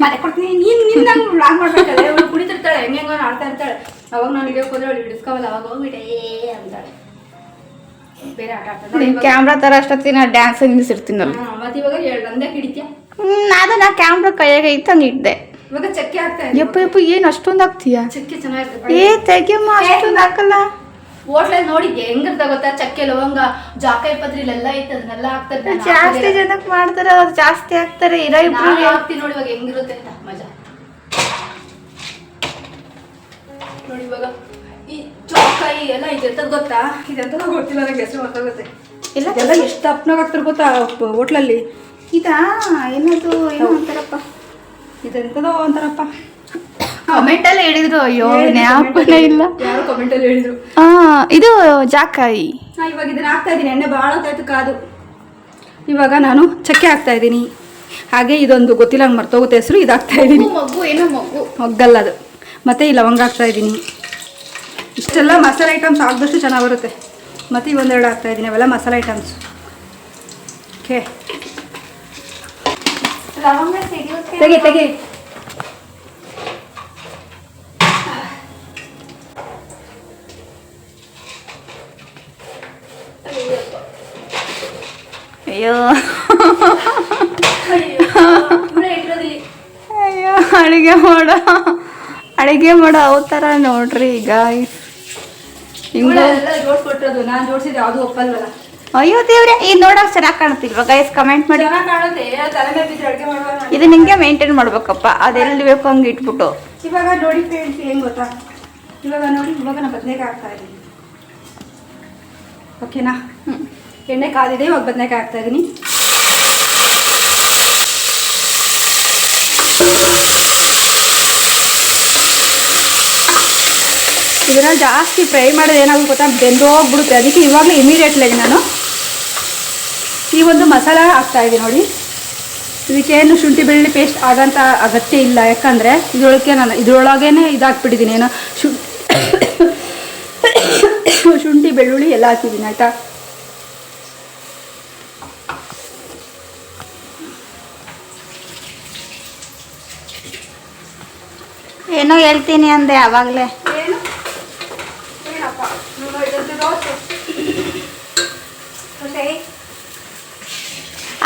ಮತ್ತೆ ಕೊಡ್ತೀನಿ ನೀನು ನಿನ್ನ ವ್ಲಾಗ್ ಮಾಡ್ಬೇಕಲ್ಲ ಅವಳು ಕುಡಿತಿರ್ತಾಳೆ ಹೆಂಗೆ ಹೆಂಗೋ ಆಡ್ತಾ ಇರ್ತಾಳೆ. ಅವಾಗ ನಾನು ಹಿಡಿಯೋಕೆ ಹೋದ್ರೆ ಅವಳು ಹಿಡಿಸ್ಕೋವಲ್ಲ ಅವಾಗ ಹೋಗ್ಬಿಟ್ಟೆ ಏ ಅಂತಾಳೆ. ಬೇರೆ ಆಟ ಆಡ್ತಾಳೆ. ನೋಡಿ ಇವಾಗ- ಕ್ಯಾಮ್ರಾ ತರ ಅಷ್ಟೊತ್ತಿಗೆ ನಾ ಡ್ಯಾನ್ಸ್ ನಿಲ್ಲಿಸಿರ್ತೀನಲ್ಲ. ಹಾ, ಮತ್ತೆ ಇವಾಗ ಎರಡು ನಂದೇ ಹಿಡಿತ್ಯಾ ಅದನ್ನ ಕ್ಯಾಮ್ರಾ ಕೈಯಾಗ ಇತ್ತಂದು ಇಡ್ದೆ. ಇವಾಗ ಚಕ್ಕೆ ಆಗ್ತಾ ಯಪ್ಪ ಯಪ್ಪ ಏನು ಅಷ್ಟೊಂದು ಹಾಕ್ತೀಯಾ? ಚಕ್ಕೆ ಚೆನ್ನಾಗಿರ್ತದೆ. ಏ ತೆಗಿಯಮ್ಮ ಅಷ್ಟೊಂದು ಹಾಕಲ್ಲ. ಹೋಟ್ಲಲ್ಲಿ ನೋಡಿದ್ಯಾ ಹೆಂಗಿರ್ತ ಗೊತ್ತಾ? ಚಕ್ಕೆ ಲವಂಗ ಜಾಕಾಯಿ ಪತ್ರಿ ಎಲ್ಲ ಐತೆ ಅದನ್ನೆಲ್ಲ ಹಾಕ್ತಾರೆ. ಜಾಸ್ತಿ ಜನಕ್ಕೆ ಮಾಡ್ತಾರೆ ಅವ್ರು ಜಾಸ್ತಿ ಹಾಕ್ತಾರೆ. ಇರೋ ಇಬ್ರು ಹಾಕ್ತೀನಿ ನೋಡಿ ಇವಾಗ ಹೆಂಗಿರುತ್ತೆ ಅಂತ. ಮಜಾ. ನೋಡಿ ಇವಾಗ ಈ ಚೌಕಾಯಿ ಎಲ್ಲ ಇದೆಂತ ಗೊತ್ತಾ? ಇದೆಂತ ಗೊತ್ತಿಲ್ಲ ನನಗೆ ಹೆಸರು ಗೊತ್ತಾಗುತ್ತೆ ಇಲ್ಲ. ಎಲ್ಲ ಎಷ್ಟು ಅಪ್ನಾಗ ಹಾಕ್ತಾರೆ ಗೊತ್ತಾ ಹೋಟ್ಲಲ್ಲಿ ಇದಾ? ಏನದು ಏನೋ ಅಂತಾರಪ್ಪ ಇದೆಂತದೋ ಅಂತಾರಪ್ಪ ಕಮೆಂಟ್ ಅಲ್ಲಿ ಹೇಳಿದ್ರು ಅಯ್ಯೋ ಅಲ್ಲಿ. ಇಲ್ಲ. ಯಾರೋ ಕಮೆಂಟ್ ಅಲ್ಲಿ ಹೇಳಿದ್ರು. ಆ ಇದು ಜಾಕಾಯಿ ಹಾ ಇವಾಗ ಇದನ್ನ ಹಾಕ್ತಾ ಇದ್ದೀನಿ ಎಣ್ಣೆ ಭಾಳ ಹೊತ್ತಾಯ್ತು ಕಾದು. ಇವಾಗ ನಾನು ಚಕ್ಕೆ ಹಾಕ್ತಾ ಇದ್ದೀನಿ. ಹಾಗೆ ಇದೊಂದು ಗೊತ್ತಿಲ್ಲ ಹಂಗೆ ಮರ್ತೋಗುತ್ತೆ ಹೆಸರು ಇದು ಹಾಕ್ತಾ ಇದ್ದೀನಿ. ಮಗು ಏನೋ ಮಗು? ಒಗ್ಗಲ್ಲ ಅದು. ಮತ್ತೆ ಈ ಲವಂಗ ಹಾಕ್ತಾ ಇದ್ದೀನಿ. ಇಷ್ಟೆಲ್ಲ ಮಸಾಲೆ ಐಟಮ್ಸ್ ಹಾಕಿದಷ್ಟು ಚೆನ್ನಾಗಿ ಬರುತ್ತೆ. ಮತ್ತು ಇವೊಂದೆರಡು ಹಾಕ್ತಾ ಇದ್ದೀನಿ ಅವೆಲ್ಲ ಮಸಾಲೆ ಐಟಮ್ಸ್ ಓಕೆ ಲವಂಗ ತೆಗಿ ತೆಗಿ. ಅಯ್ಯೋ. ಅಯ್ಯೋ ಅಡುಗೆ ಮಾಡೋ. ಅಡುಗೆ ಮಾಡೋ ಅವತಾರ ನೋಡ್ರಿ ಈಗ. ಅಯ್ಯೋ ದೇವ್ರೆ ಇದು ನೋಡಕ್ ಚೆನ್ನಾಗಿ ಕಾಣುತ್ತಿಲ್ವಾ ಗೈಸ್ ಕಮೆಂಟ್ ಮಾಡಿ. ಇದು ನಿಂಗೆ ಮೇಂಟೈನ್ ಮಾಡ್ಬೇಕಪ್ಪ. ಅದೆಲ್ಲಿ ಬೇಕು ಹಂಗೆ ಇಟ್ಬಿಟ್ಟು. ಇವಾಗ ನೋಡಿ ಫ್ರೆಂಡ್ಸ್ ಹೆಂಗ್ ಗೊತ್ತಾ? ಇವಾಗ ನೋಡಿ ಇವಾಗ ನಾನು ಬದನೆಕಾಯಿ ಆಗ್ತಾ ಇದ್ದೀನಿ ಓಕೆನಾ ಎಣ್ಣೆ ಕಾದಿದೆ, ಇವಾಗ ಬದನೆಕಾಯಿ ಹಾಕ್ತಾ ಇದ್ದೀನಿ ಇದನ್ನ ಜಾಸ್ತಿ ಫ್ರೈ ಮಾಡೋದು ಏನಾಗುತ್ತೆ ಗೊತ್ತಾ? ಬೆಂದೋಗ್ಬಿಡುತ್ತೆ ಅದಕ್ಕೆ ಇವಾಗಲೇ ಇಮಿಡಿಯೇಟ್ಲಾಗಿ ನಾನು ಈ ಒಂದು ಮಸಾಲ ಹಾಕ್ತಾ ಇದ್ದೀನಿ ನೋಡಿ. ಇದಕ್ಕೇನು ಶುಂಠಿ ಬೆಳ್ಳುಳ್ಳಿ ಪೇಸ್ಟ್ ಆಗಂತ ಅಗತ್ಯ ಇಲ್ಲ. ಯಾಕಂದರೆ ಇದ್ರೊಳಗೆ ನಾನು ಇದ್ರೊಳಗೇನೆ ಇದಾಕ್ಬಿಟ್ಟಿದ್ದೀನಿ ಏನೋ ಶುಂಠಿ ಬೆಳ್ಳುಳ್ಳಿ ಎಲ್ಲ ಹಾಕಿದ್ದೀನಿ ಆಯಿತಾ? ಏನೋ ಹೇಳ್ತೀನಿ ಅಂದೆ ಅವಾಗಲೇ.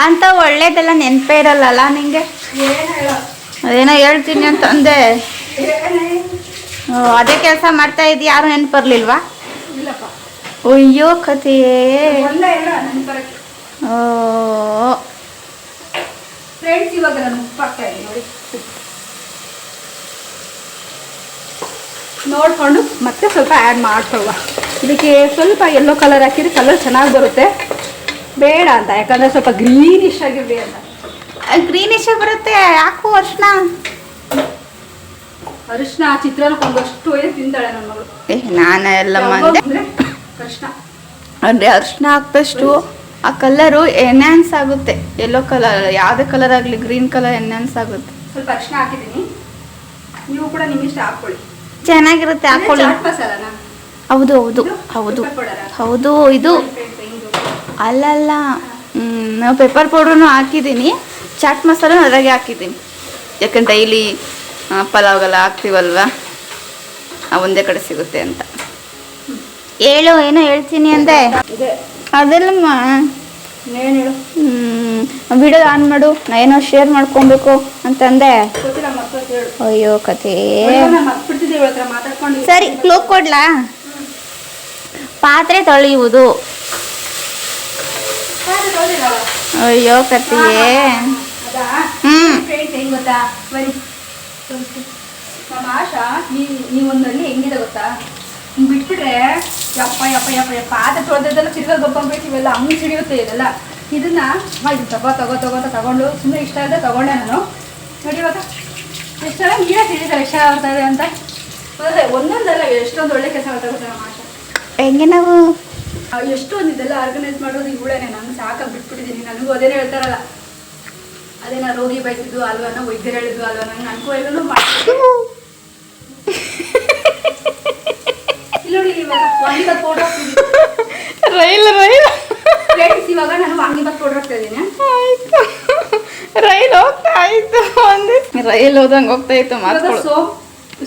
ಅಂತ ಒಳ್ಳೇದೆಲ್ಲ ನೆನಪೇ ಇರಲ್ಲಲ್ಲ ನಿಂಗೆ? ಏನು ಅದೇನೋ ಹೇಳ್ತೀನಿ ಅಂತ ಅಂದೆ. ಓ, ಅದೇ ಕೆಲಸ ಮಾಡ್ತಾ ಇದ್ದಿ ಯಾರು ನೆನಪರ್ಲಿಲ್ವಾ? ಅಯ್ಯೋ ಕಥೆಯೇ ಓ. ಫ್ರೆಂಡ್ಸ್ ಇವಾಗ ನಾನು ಉಪ್ಪು ಹಾಕ್ತಾ ಇದ್ದೀನಿ ನೋಡಿ. ನೋಡಿಕೊಂಡು ಮತ್ತೆ ಸ್ವಲ್ಪ ಆ್ಯಡ್ ಮಾಡ್ಕೊಳ್ಳುವ. ಇದಕ್ಕೆ ಸ್ವಲ್ಪ ಯೆಲ್ಲೋ ಕಲರ್ ಹಾಕಿದರೆ ಕಲರ್ ಚೆನ್ನಾಗಿ ಬರುತ್ತೆ. ಬೇಡ ಅಂತ ಯಾಕಂದರೆ ಸ್ವಲ್ಪ ಗ್ರೀನಿಶ್ ಆಗಿರಲಿ ಅಂತ. ಗ್ರೀನಿಶ್ ಬರುತ್ತೆ. ಯಾಕೋ ಅರ್ಶನ? ಅರಿಶಿನ ಚಿತ್ರಾನ್ನ ಕೊಂಡಷ್ಟು ಒಯ್ದು ತಿಂತಾಳೆ ನನ್ನ ಮಗಳು. ಏ ನಾನು ಎಲ್ಲ ಮಂದಿ ಅಂದ್ರೆ ಅರಿಶಿನ ಅಂದರೆ ಅರಿಶಿನ ಹಾಕಿದಷ್ಟು ಆ ಕಲರು ಎನ್ಹ್ಯಾನ್ಸ್ ಆಗುತ್ತೆ. ಎಲ್ಲೋ ಕಲರ್ ಯಾವುದೇ ಕಲರ್ ಆಗಲಿ ಗ್ರೀನ್ ಕಲರ್ ಎನ್ಹ್ಯಾನ್ಸ್ ಆಗುತ್ತೆ. ಸ್ವಲ್ಪ ಅರಿಶಿನ ಹಾಕಿದ್ದೀನಿ. ನೀವು ಕೂಡ ನಿಮ್ಮಿಷ್ಟ ಹಾಕ್ಕೊಳ್ಳಿ. ಚೆನ್ನಾಗಿರುತ್ತೆ ಹಾಕೊಳ್ಳಿ ಹೌದು ಹೌದು ಹೌದು. ಹೌದು ಇದು ಅಲ್ಲಲ್ಲ ನಾವು ಪೆಪ್ಪರ್ ಪೌಡ್ರನ್ನು ಹಾಕಿದ್ದೀನಿ. ಚಾಟ್ ಮಸಾಲ ಅದರಾಗೆ ಹಾಕಿದ್ದೀನಿ. ಯಾಕಂದ್ರೆ ಡೈಲಿ ಪಲಾವ್ಗೆಲ್ಲ ಹಾಕ್ತೀವಲ್ವ? ಒಂದೇ ಕಡೆ ಸಿಗುತ್ತೆ ಅಂತ. ಹೇಳು ಏನೋ ಹೇಳ್ತೀನಿ ಅಂದೆ. ಅದೆಲ್ಲಮ್ಮ ಹೇಳು? ವಿಡಿಯೋ ಆನ್ ಮಾಡು ನಾ ಏನೋ ಶೇರ್ ಮಾಡ್ಕೊಬೇಕು ಅಂತಂದೆ. ಅಯ್ಯೋ ಕತೆ ಸರಿ ಕ್ಲೋಕ್ ಕೊಡ್ಲಾ? ಪಾತ್ರೆ ತೊಳೆಯುವುದು. ಅಯ್ಯೋ ಕತೆಯೇ ಹ್ಮ್. ನಮ್ಮ ಆಶಾ ನೀವು ನೀವೊಂದಲ್ಲಿ ಹೆಂಗಿದೆ ಗೊತ್ತಾ? ಹಿಂಗ್ ಬಿಟ್ಬಿಟ್ರೆ ಯಪ್ಪ ಯಪ್ಪ ಯಪ್ಪ ಯಪ್ಪ. ಪಾತ್ರೆ ತೊಳೆದೆಲ್ಲ ತಿರ್ಗಾ ಇವೆಲ್ಲ ಹಂಗ್ ಸಿಡಿಯುತ್ತೆ ಇದೆಲ್ಲ. ಇದನ್ನ ಮಾಡಿದ್ವಿ ಇದು ತಗೋ ತಗೋ ತಗೋ ಅಂತ ತಗೊಂಡು ಸುಮ್ಮನೆ ಇಷ್ಟ ಇಲ್ಲದೆ ತಗೊಂಡೆ ನಾನು. ನೋಡಿ ಇವಾಗ ಎಷ್ಟು ಚೆನ್ನಾಗಿ ನೀರೇ ತಿಳಿತಾರೆ ಎಷ್ಟು ಬರ್ತಾ ಇದೆ ಅಂತ. ಒಂದೊಂದಲ್ಲ ಎಷ್ಟೊಂದು ಒಳ್ಳೆ ಕೆಲಸ ಮಾಡ್ತಾ ಗೊತ್ತಾ ನಮ್ಮ ಆಶಾ. ಹೆಂಗೆ ನಾವು? ಎಷ್ಟೊಂದು ಇದೆಲ್ಲ ಆರ್ಗನೈಸ್ ಮಾಡೋದು ಇವಳೇನೆ ನಾನು ಸಾಕಾಗಿ ಬಿಟ್ಬಿಟ್ಟಿದ್ದೀನಿ. ನನಗೂ ಅದೇನೇ ಹೇಳ್ತಾರಲ್ಲ. ಅದೇನ ರೋಗಿ ಬಯಸಿದ್ದು ಅಲ್ವಾನ ವೈದ್ಯರು ಹೇಳಿದ್ದು ಅಲ್ವ ನಂಗೆ ಅನ್ಕೋ ಎಲ್ಲನೂ ರೈಲ್ ರೈಲ್. ಇವಾಗ ನಾನು ವಾಂಗಿಬಾತ್ ಪೌಡರ್ ಹಾಕ್ತಾ ಇದ್ದೀನಿ ಆಯ್ತು. ರೈಲ್ ಹೋಗ್ತಾ ಇತ್ತು ಒಂದೇ. ರೈಲ್ ಹೋದಂಗೆ ಹೋಗ್ತಾ ಇತ್ತು ಮಾತುಗಳು ಸೋಪ್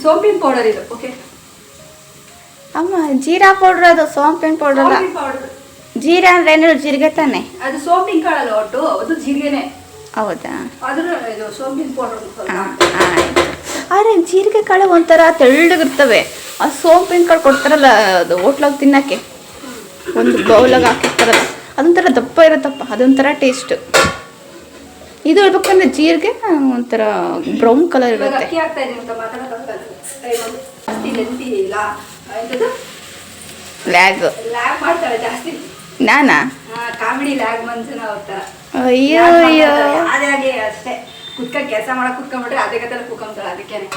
ಸೋಪಿನ ಪೌಡರ್ ಇದು ಓಕೆ ಅಮ್ಮ ಜೀರಾ ಪೌಡರ್ ಅದು ಸೋಂಪಿನ ಪೌಡರ್ ಅಲ್ಲ? ಜೀರಾ ಅಂದ್ರೆ ಏನು ಜೀರಿಗೆ ತಾನೆ? ಅದು ಸೋಂಪಿನ ಕಾಳಲ್ಲ ಒಟ್ಟು ಅದು ಜೀರಿಗೆನೆ. ಹೌದಾ? ಅದ್ರ ಇದು ಸೋಂಪಿನ ಪೌಡರ್ ಆದರೆ ಜೀರಿಗೆ ಕಾಳು ಒಂಥರ ತೆಳ್ಳಗಿರ್ತವೆ. ಆ ಸೋಂಪಿನ ಕಾಳು ಕೊಡ್ತಾರಲ್ಲ ಅದು ಹೋಟ್ಲಾಗ ತಿನ್ನಕ್ಕೆ. ಒಂದು ಬೌಲಾಗ ಹಾಕಿರ್ತಾರಲ್ಲ ಅದೊಂಥರ ದಪ್ಪ ಇರುತ್ತಪ್ಪ ಅದೊಂಥರ ಟೇಸ್ಟ್ ಇದು ಹೇಳ್ಬೇಕಂದ್ರೆ ಜೀರಿಗೆ ಒಂಥರ ಬ್ರೌನ್ ಕಲರ್ ಇರುತ್ತೆ. ಲ್ಯಾಗ್ ನಾನಾ? ಅಯ್ಯೋ ಅಯ್ಯೋ. ಅದೇ ಹಾಗೆ ಅಷ್ಟೇ ಕುತ್ಕ ಕೆಲಸ ಮಾಡಕ್ ಕುತ್ಕೊಂಡ್ಬಿಟ್ರೆ ಅದೇ ಕತ್ತಲ್ಲ ಕೂತ್ಕೊಂತಾಳೆ, ಅದಕ್ಕೇನೆ.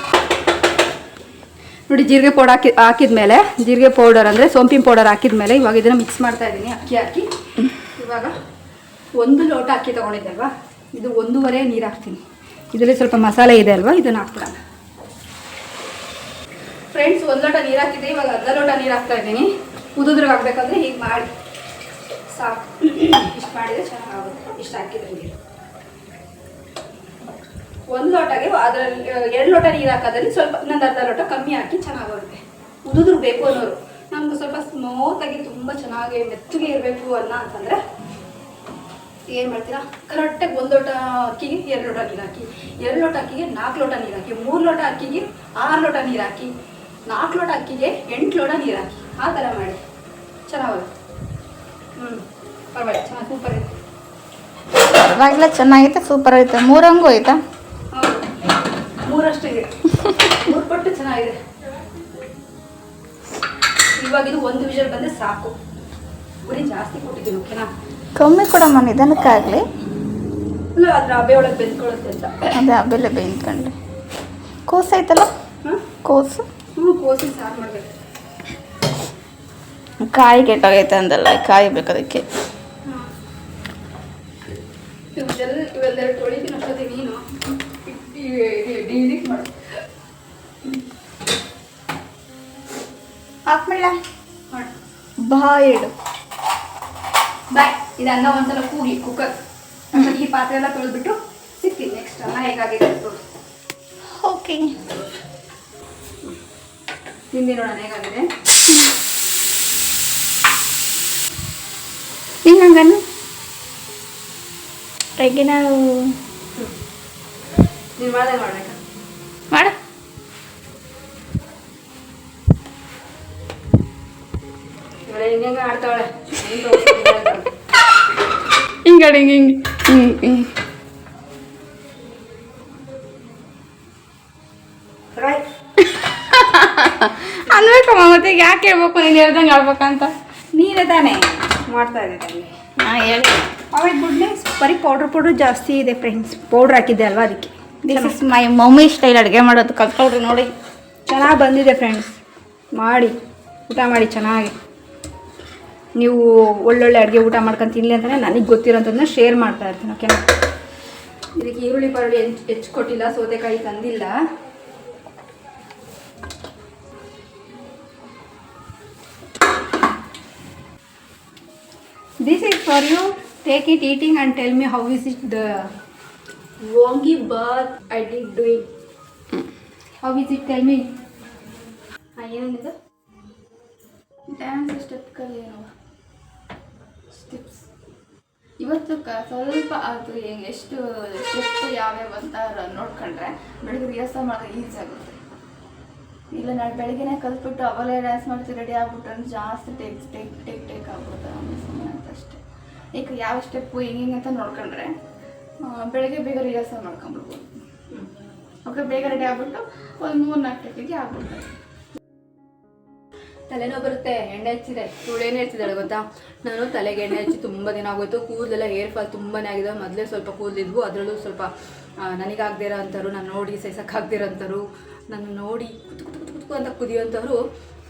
ನೋಡಿ, ಜೀರಿಗೆ ಪೌಡರ್ ಹಾಕಿ ಹಾಕಿದ್ಮೇಲೆ, ಜೀರಿಗೆ ಪೌಡರ್ ಅಂದರೆ ಸೋಂಪಿನ ಪೌಡರ್ ಹಾಕಿದ್ಮೇಲೆ ಇವಾಗ ಇದನ್ನು ಮಿಕ್ಸ್ ಮಾಡ್ತಾ ಇದ್ದೀನಿ, ಅಕ್ಕಿ ಹಾಕಿ. ಇವಾಗ ಒಂದು ಲೋಟ ಅಕ್ಕಿ ತೊಗೊಂಡಿದ್ದೆ ಅಲ್ವಾ? ಇದು ಒಂದೂವರೆ ನೀರು ಹಾಕ್ತೀನಿ. ಇದರಲ್ಲಿ ಸ್ವಲ್ಪ ಮಸಾಲೆ ಇದೆ ಅಲ್ವಾ? ಇದನ್ನು ಹಾಕ್ಬಿಡೋಣ. ಫ್ರೆಂಡ್ಸ್ ಒಂದು ಲೋಟ ನೀರು ಹಾಕಿದ್ದೆ. ಇವಾಗ ಅರ್ಧ ಲೋಟ ನೀರು ಹಾಕ್ತಾ ಇದ್ದೀನಿ. ಉದುದ್ರಿಗೆ ಹಾಕ್ಬೇಕಂದ್ರೆ ಹೀಗೆ ಮಾಡಿ. ಸಾಕು. ಇಷ್ಟು ಮಾಡಿದರೆ ಚೆನ್ನಾಗುತ್ತೆ ಇಷ್ಟು ಹಾಕಿದ್ರೆ ನೀರು ಒಂದು ಲೋಟಗೆ ಅದರಲ್ಲಿ ಎರಡು ಲೋಟ ನೀರು ಹಾಕೋದ್ರಲ್ಲಿ ಸ್ವಲ್ಪ ಇನ್ನೊಂದು ಅರ್ಧ ಲೋಟ ಕಮ್ಮಿ ಹಾಕಿ ಚೆನ್ನಾಗಿ ಬರುತ್ತೆ ಉದುದ್ರು ಬೇಕು ಅನ್ನೋರು. ನಮ್ಗೆ ಸ್ವಲ್ಪ ಸ್ಮೂತಾಗಿ ತುಂಬ ಚೆನ್ನಾಗಿ ಮೆತ್ತಗೆ ಇರಬೇಕು ಅನ್ನ ಅಂತಂದರೆ ಏನು ಮಾಡ್ತೀರಾ? ಕರೆಕ್ಟಾಗಿ ಒಂದು ಲೋಟ ಅಕ್ಕಿಗೆ ಎರಡು ಲೋಟ ನೀರು ಹಾಕಿ, ಎರಡು ಲೋಟ ಅಕ್ಕಿಗೆ ನಾಲ್ಕು ಲೋಟ ನೀರು ಹಾಕಿ, ಮೂರು ಲೋಟ ಅಕ್ಕಿಗೆ ಆರು ಲೋಟ ನೀರು ಹಾಕಿ ನಾಲ್ಕು ಲೋಟ ಅಕ್ಕಿಗೆ ಎಂಟು ಲೋಟ ನೀರು ಹಾಕಿ, ಆ ಥರ ಮಾಡಿ. ಚೆನ್ನಾಗುತ್ತೆ ಹ್ಞೂ ಪರವಾಗಿಲ್ಲ, ಚೆನ್ನಾಗಿ ಸೂಪರ್ ಆಯ್ತು ಪರವಾಗಿಲ್ಲ, ಚೆನ್ನಾಗೈತೆ, ಸೂಪರ್ ಐತೆ ಮೂರಂಗೂ ಹೌದು ಮೂರಷ್ಟು ಇದೆ ಮೂರು ಪಟ್ಟು ಚೆನ್ನಾಗಿದೆ. ಇವಾಗ ಇದು ಒಂದು ವಿಷಲ್ ಬಂದರೆ ಸಾಕು. ಉರಿ ಜಾಸ್ತಿ ಕೊಟ್ಟಿದ್ದೀನಿ ಓಕೆನಾ? ಕಮ್ಮಿ ಕೊಡಮ್ಮ ನಿಧಾನಕ್ಕಾಗಲಿ. ಇಲ್ಲ ಅದ್ರ ಹಬೆ ಒಳಗೆ ಬೆಂದ್ಕೊಳ್ಳುತ್ತೆ ಅಂತ. ಅದೇ ಹಬೆಲ್ಲ ಬೇಯ್ಕೊಂಡ್ರೆ ಕೋಸು ಐತಲ್ಲ ಹಾಂ? ಕೋಸು? ಹ್ಞೂ ಕೋಸಿ ಸಾರು ಮಾಡಬೇಕು. ಕಾಯಿ ಕೆಟ್ಟೋಗೈತೆ ಅಂದಲ್ಲ ಕಾಯಿ ಬೇಕು ಅದಕ್ಕೆ ಇವೆಲ್ಲ ಇವೆಲ್ಲೆರಡು ತೊಳಿತೀನಿ ಅಷ್ಟೊತ್ತಿಗೆ ನೀನು ಡಿಲೀಟ್ ಮಾಡು ಹಾಕ್ಮೇಳ ಮಾಡು ಬಾಯಿಡು ಬಾಯ್ ಇದು ಅನ್ನ ಒಂದ್ಸಲ ಕೂಗಿ ಕುಕ್ಕರ್ ಈ ಪಾತ್ರೆ ಎಲ್ಲ ತೊಳೆದ್ಬಿಟ್ಟು ಸಿಗ್ತೀನಿ ನೆಕ್ಸ್ಟ್ ಅನ್ನ ಹೇಗಾಗಿದೆ ಓಕೆ ತಿಂದಿ ನೋಡೋಣ ಹೇಗಾಗಿದೆ? ನೀನು ಹಂಗನ್ನು ತೆಗಿನ ನೀನು ಮಾಡ್ದೆ ಮಾಡ ಇವಳೆ ಹಿಂಗೆ ಹೆಂಗೆ ಹಿಂಗ ಹೆಂಗೆ ಹಿಂಗೆ ಹಿಂಗೆ. ಅನ್ಬೇಕಮ್ಮ ಮತ್ತೆ ಯಾಕೆ ಹೇಳ್ಬೇಕು? ನೀನು ಹೇಳ್ದಂಗೆ ಆಡ್ಬೇಕಂತ. ನೀನೇ ತಾನೇ ಮಾಡ್ತಾ ಇದ್ದೆ ಅಲ್ಲಿ ಹಾಂ ಹೇಳಿ ಆಮೇಲೆ ಗುಡ್ನೆ ಬರೀ ಪೌಡ್ರ್ ಪೌಡ್ರ್ ಜಾಸ್ತಿ ಇದೆ ಫ್ರೆಂಡ್ಸ್ ಪೌಡ್ರ್ ಹಾಕಿದ್ದೆ ಅಲ್ವಾ ಅದಕ್ಕೆ. This is my mummy style ಅಡುಗೆ ಮಾಡೋದು. ಕಲ್ತ್ಕೊಳ್ರಿ ನೋಡಿ. ಚೆನ್ನಾಗಿ ಬಂದಿದೆ ಫ್ರೆಂಡ್ಸ್ ಮಾಡಿ ಊಟ ಮಾಡಿ ಚೆನ್ನಾಗಿ. ನೀವು ಒಳ್ಳೊಳ್ಳೆ ಅಡುಗೆ ಊಟ ಮಾಡ್ಕೊಂಡು ತಿನ್ನಲಿ ಅಂತಲೇ ನನಗೆ ಗೊತ್ತಿರೋಂಥದ್ದನ್ನ ಶೇರ್ ಮಾಡ್ತಾ ಇರ್ತೀನಿ ಓಕೆನಾ ಇದಕ್ಕೆ ಈರುಳ್ಳಿ ಪರಳಿ ಹೆಚ್ಚು ಹೆಚ್ಚು ಕೊಟ್ಟಿಲ್ಲ ಸೌತೆಕಾಯಿ ತಂದಿಲ್ಲ. This is for you take it eating and tell me how is it the vangi bath I did doing how is it tell me ಏನಿದೆ ಡ್ಯಾನ್ಸ್ ಸ್ಟೆಪ್ ಕಲಿಯೋ ಇವತ್ತು ಕ ಸ್ವಲ್ಪ ಅದು ಹೆಂಗೆ ಎಷ್ಟು ಸ್ಟೆಪ್ ಯಾವ್ಯಾವ ಅಂತ ನೋಡ್ಕೊಂಡ್ರೆ ಬೆಳಿಗ್ಗೆ ರಿಹರ್ಸಲ್ ಮಾಡೋದು ಈಸಿ ಆಗುತ್ತೆ. ಇಲ್ಲ ನಾಳೆ ಬೆಳಗ್ಗೆನೇ ಕಲ್ತ್ಬಿಟ್ಟು ಅವಲೇ ಡ್ಯಾನ್ಸ್ ಮಾಡ್ತೀವಿ ರೆಡಿ ಆಗ್ಬಿಟ್ಟು ಅಂದ್ರೆ ಜಾಸ್ತಿ ಟೇಕ್ ಟೇಕ್ ಟೇಕ್ ಟೇಕ್ ಆಗ್ಬೋದು ಆಮೇಲೆ ಸುಮ್ಮನೆ ಅಂತ ಅಷ್ಟೇ. ಈಗ ಯಾವ ಸ್ಟೆಪ್ಪು ಹೆಂಗೆ ಅಂತ ನೋಡ್ಕೊಂಡ್ರೆ ಬೆಳಿಗ್ಗೆ ಬೆಳಗ್ಗೆ ಬೇಗ ರಿಹರ್ಸಲ್ ಮಾಡ್ಕೊಂಬಿಡ್ಬೋದು ಓಕೆ ಬೇಗ ರೆಡಿ ಆಗ್ಬಿಟ್ಟು ಒಂದು ಮೂರು ನಾಲ್ಕು ಟೇಕಿಗೆ ಆಗ್ಬಿಡ್ತಾರೆ. ತಲೆನೋವು ಬರುತ್ತೆ, ಎಣ್ಣೆ ಹಚ್ಚಿದೆ. ಇವಳು ಹಚ್ಚಿದಾಳೆ ಗೊತ್ತಾ? ನಾನು ತಲೆಗೆ ಎಣ್ಣೆ ಹಚ್ಚಿ ತುಂಬ ದಿನ ಆಗೋಯ್ತು. ಕೂದಲೆಲ್ಲ ಹೇರ್ ಫಾಲ್ ತುಂಬಾ ಆಗಿದೆ. ಮೊದಲೇ ಸ್ವಲ್ಪ ಕೂದಲಿದ್ವು. ಅದರಲ್ಲೂ ಸ್ವಲ್ಪ ನನಗಾಗದೇ ಇರೋ ಅಂಥವ್ರು ನಾನು ನೋಡಿ ಸೈಸಕ್ಕಾಗದೇ ಅಂಥವ್ರು ನಾನು ನೋಡಿ ಕುತ್ಕು ಕುತು ಕುತು ಕುತು ಅಂತ ಕುದಿಯೋಂಥವ್ರು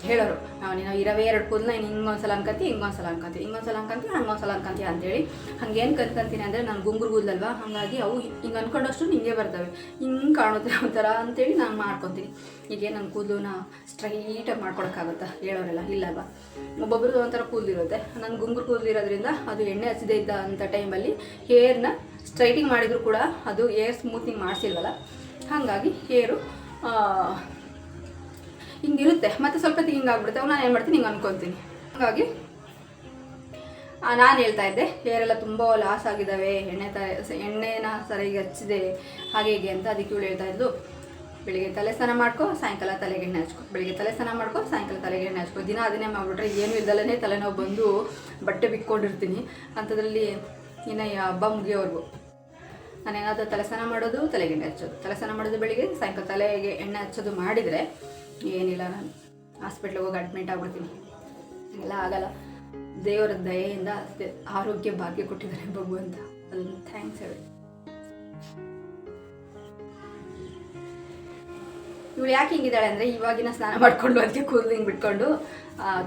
ಹೇಳೋರು. ನಾವು ನೀನು ಇರವೇ ಎರಡು ಕೂದಲ, ನೀನು ಹಿಂಗೊಂದ್ಸಲ ಅನ್ಕಂತಿ ಹಿಂಗೊಂದ್ಸಲ ಅನ್ಕಂತಿ ಹಿಂಗೊಂದ್ಸಲ ಅನ್ಕಂತಿ ಹಂಗೊಂದ್ಸಲ ಅನ್ಕಂತಿ ಅಂತೇಳಿ ಹಂಗೇನು ಕನ್ಕಂತೀನಿ ಅಂದರೆ ನಾನು ಗುಂಗುರು ಕೂದಲಲ್ವಾ? ಹಾಗಾಗಿ ಅವು ಹಿಂಗೆ ಅನ್ಕೊಂಡಷ್ಟು ನಿಂಗೆ ಬರ್ತವೆ. ಹಿಂಗೆ ಕಾಣುತ್ತೆ ಒಂಥರ ಅಂತೇಳಿ ನಾನು ಮಾಡ್ಕೊತೀನಿ. ಈಗ ನನ್ನ ಕೂದಲನ್ನ ಸ್ಟ್ರೈಟಾಗಿ ಮಾಡ್ಕೊಳಕ್ಕಾಗುತ್ತಾ? ಹೇಳೋರೆಲ್ಲ ಇಲ್ಲಲ್ವಾ? ಒಬ್ಬೊಬ್ರದ್ದು ಒಂಥರ ಕೂದಲಿರುತ್ತೆ. ನನ್ನ ಗುಂಗುರು ಕೂದಲಿರೋದ್ರಿಂದ ಅದು ಎಣ್ಣೆ ಹಚ್ಚದೇ ಇದ್ದ ಅಂಥ ಟೈಮಲ್ಲಿ ಹೇರ್ನ ಸ್ಟ್ರೈಟಿಂಗ್ ಮಾಡಿದರೂ ಕೂಡ ಅದು ಏರ್ ಸ್ಮೂತಿಂಗ್ ಮಾಡಿಸಿಲ್ವಲ್ಲ? ಹಾಗಾಗಿ ಹೇರು ಹಿಂಗಿರುತ್ತೆ. ಮತ್ತೆ ಸ್ವಲ್ಪ ಹೊತ್ತಿಗೆ ಹಿಂಗೆ ಆಗ್ಬಿಡುತ್ತೆ ನಾನು ಏನು ಮಾಡ್ತೀನಿ? ಹಿಂಗೆ ಅನ್ಕೊತೀನಿ. ಹಾಗಾಗಿ ನಾನು ಹೇಳ್ತಾ ಇದ್ದೆ. ಹೇರೆಲ್ಲ ತುಂಬ ಲಾಸ್ ಆಗಿದ್ದಾವೆ. ಎಣ್ಣೆ ತ, ಎಣ್ಣೆನ ಸರಿಯಾಗಿ ಹಚ್ಚಿದೆ. ಹಾಗೆ ಹೀಗೆ ಅಂತ ಅದಕ್ಕೆ ಇವಳು ಹೇಳ್ತಾ ಇದ್ಲು. ಬೆಳಿಗ್ಗೆ ತಲೆ ಸ್ನಾನ ಮಾಡ್ಕೊ, ಸಾಯಂಕಾಲ ತಲೆಗೆ ಎಣ್ಣೆ ಹಚ್ಕೊ. ಬೆಳಿಗ್ಗೆ ತಲೆ ಸ್ನಾನ ಮಾಡ್ಕೊ, ಸಾಯಂಕಾಲ ತಲೆಗೆ ಎಣ್ಣೆ ಹಚ್ಕೊ. ದಿನ ಅದನ್ನೇ ಮಾಡಿಬಿಟ್ರೆ ಏನು ಇಲ್ದಲ್ಲೇ ತಲೆನೋವು ಬಂದು ಬಟ್ಟೆ ಬಿಕ್ಕೊಂಡಿರ್ತೀನಿ. ಅಂಥದ್ರಲ್ಲಿ ಇನ್ನು ಹಬ್ಬ ಮುಗಿಯೋವರೆಗೂ. ನಾನೇನಾದರೂ ತಲೆ ಸ್ನಾನ ಮಾಡೋದು, ತಲೆಗೆ ಎಣ್ಣೆ ಹಚ್ಚೋದು. ತಲೆ ಸ್ನಾನ ಮಾಡೋದು ಬೆಳಿಗ್ಗೆ, ಸಾಯಂಕಾಲ ತಲೆಗೆ ಎಣ್ಣೆ ಹಚ್ಚೋದು ಮಾಡಿದರೆ ಏನಿಲ್ಲ ನಾನು. ಹಾಸ್ಪಿಟ್ಲಿಗೆ ಹೋಗಿ ಅಡ್ಮಿಟ್ ಆಗ್ಬಿಡ್ತೀನಿ. ಎಲ್ಲ ಆಗಲ್ಲ. ದೇವರ ದಯೆಯಿಂದ ಆರೋಗ್ಯ ಭಾಗ್ಯ ಕೊಟ್ಟಿದ್ದಾರೆ ಭಗವಂತ ಅದನ್ನು ಥ್ಯಾಂಕ್ಸ್ ಹೇಳಿ. ಇವಳು ಯಾಕೆ ಹಿಂಗಿದ್ದಾಳೆ ಅಂದರೆ ಇವಾಗಿನ ಸ್ನಾನ ಮಾಡ್ಕೊಂಡು ಅದಕ್ಕೆ ಕೂದಲು ಹಿಂಗೆ ಬಿಟ್ಕೊಂಡು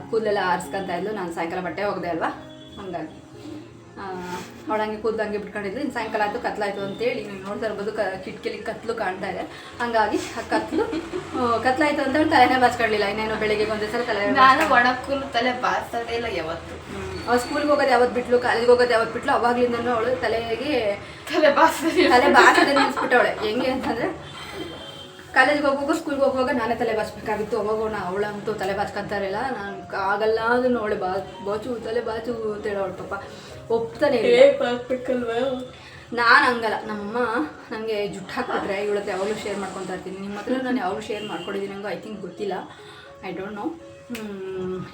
ಕೂದಲೆಲ್ಲ ಆರಿಸ್ಕೊಂತ ಇದ್ಲು. ನಾನು ಸಾಯಂಕಾಲ ಬಟ್ಟೆ ಹೋಗ್ದೆ ಅಲ್ವಾ? ಹಾಗಾಗಿ. ಅವಳು ಹಂಗೆ ಕೂದಲು ಹಂಗೆ ಬಿಟ್ಕೊಂಡಿದ್ಲು. ಇನ್ನು ಸಾಯಂಕಾಲ ಆಯಿತು ಕತ್ಲಾಯ್ತು ಅಂತೇಳಿ ನೀವು ನೋಡ್ತಾ ಇರ್ಬೋದು ಕ ಕಿಟಕಿಲಿ ಕತ್ಲು ಕಾಣ್ತಾ ಇದೆ. ಹಾಗಾಗಿ ಆ ಕತ್ಲು ಕತ್ಲಾಯ್ತು ಅಂತ ಅಂತೇಳಿ ತಲೆನೇ ಬಾಚ್ಕೊಳ್ಳಿಲ್ಲ ಇನ್ನೇನು ಬೆಳಿಗ್ಗೆ ಒಂದೇ ಸಲ ತಲೆ ನಾನು ಒಣಕ್ಕೂ ತಲೆ ಬಾರಿಸೋದೇ ಇಲ್ಲ ಯಾವತ್ತು. ಅವ್ಳು ಸ್ಕೂಲ್ಗೆ ಹೋಗೋದು ಯಾವತ್ತು ಬಿಟ್ಲು ಕಾಲೇಜ್ಗೆ ಹೋಗೋದು ಯಾವತ್ತು ಬಿಟ್ಲು ಅವಾಗ್ಲಿಂದನೂ ಅವಳು ತಲೆಗೆ ತಲೆ ಬಾರಿಸೋದೇ ತಲೆ ಬಾಚದೆ ಅನ್ಸ್ಬಿಟ್ಟವಳೆ. ಹೆಂಗೆ ಅಂತಂದ್ರೆ ಕಾಲೇಜ್ಗೆ ಹೋಗುವಾಗ ಸ್ಕೂಲ್ಗೆ ಹೋಗುವಾಗ ನಾನೇ ತಲೆ ಬಾಚ್ಬೇಕಾಗಿತ್ತು. ಅವಾಗ ಅವಳಂತೂ ತಲೆ ಬಾಚ್ಕೊಂತಾರಿಲ್ಲ. ನಾನು ಆಗಲ್ಲ ಅದನ್ನು ಅವಳೆ ಬಾ ಬಾಚು ತಲೆ ಬಾಚು ಅಂತ ಹೇಳೋಳು ಪಾಪ. ಒಪ್ತಾನೆ ನಾನು ಹಂಗಲ್ಲ. ನಮ್ಮಮ್ಮ ನನಗೆ ಜುಟ್ಟು ಹಾಕ್ಬಿಟ್ರೆ ಇವಳತ್ತೆ ಯಾವಾಗಲೂ ಶೇರ್ ಮಾಡ್ಕೊತಾ ಇರ್ತೀನಿ. ನಿಮ್ಮ ಹತ್ರ ನಾನು ಯಾವಾಗಲೂ ಶೇರ್ ಮಾಡ್ಕೊಂಡಿದ್ದೀನಿ ನಂಗೆ ಐ ಥಿಂಕ್ ಗೊತ್ತಿಲ್ಲ. ಐ ಡೋಂಟ್ ನೋ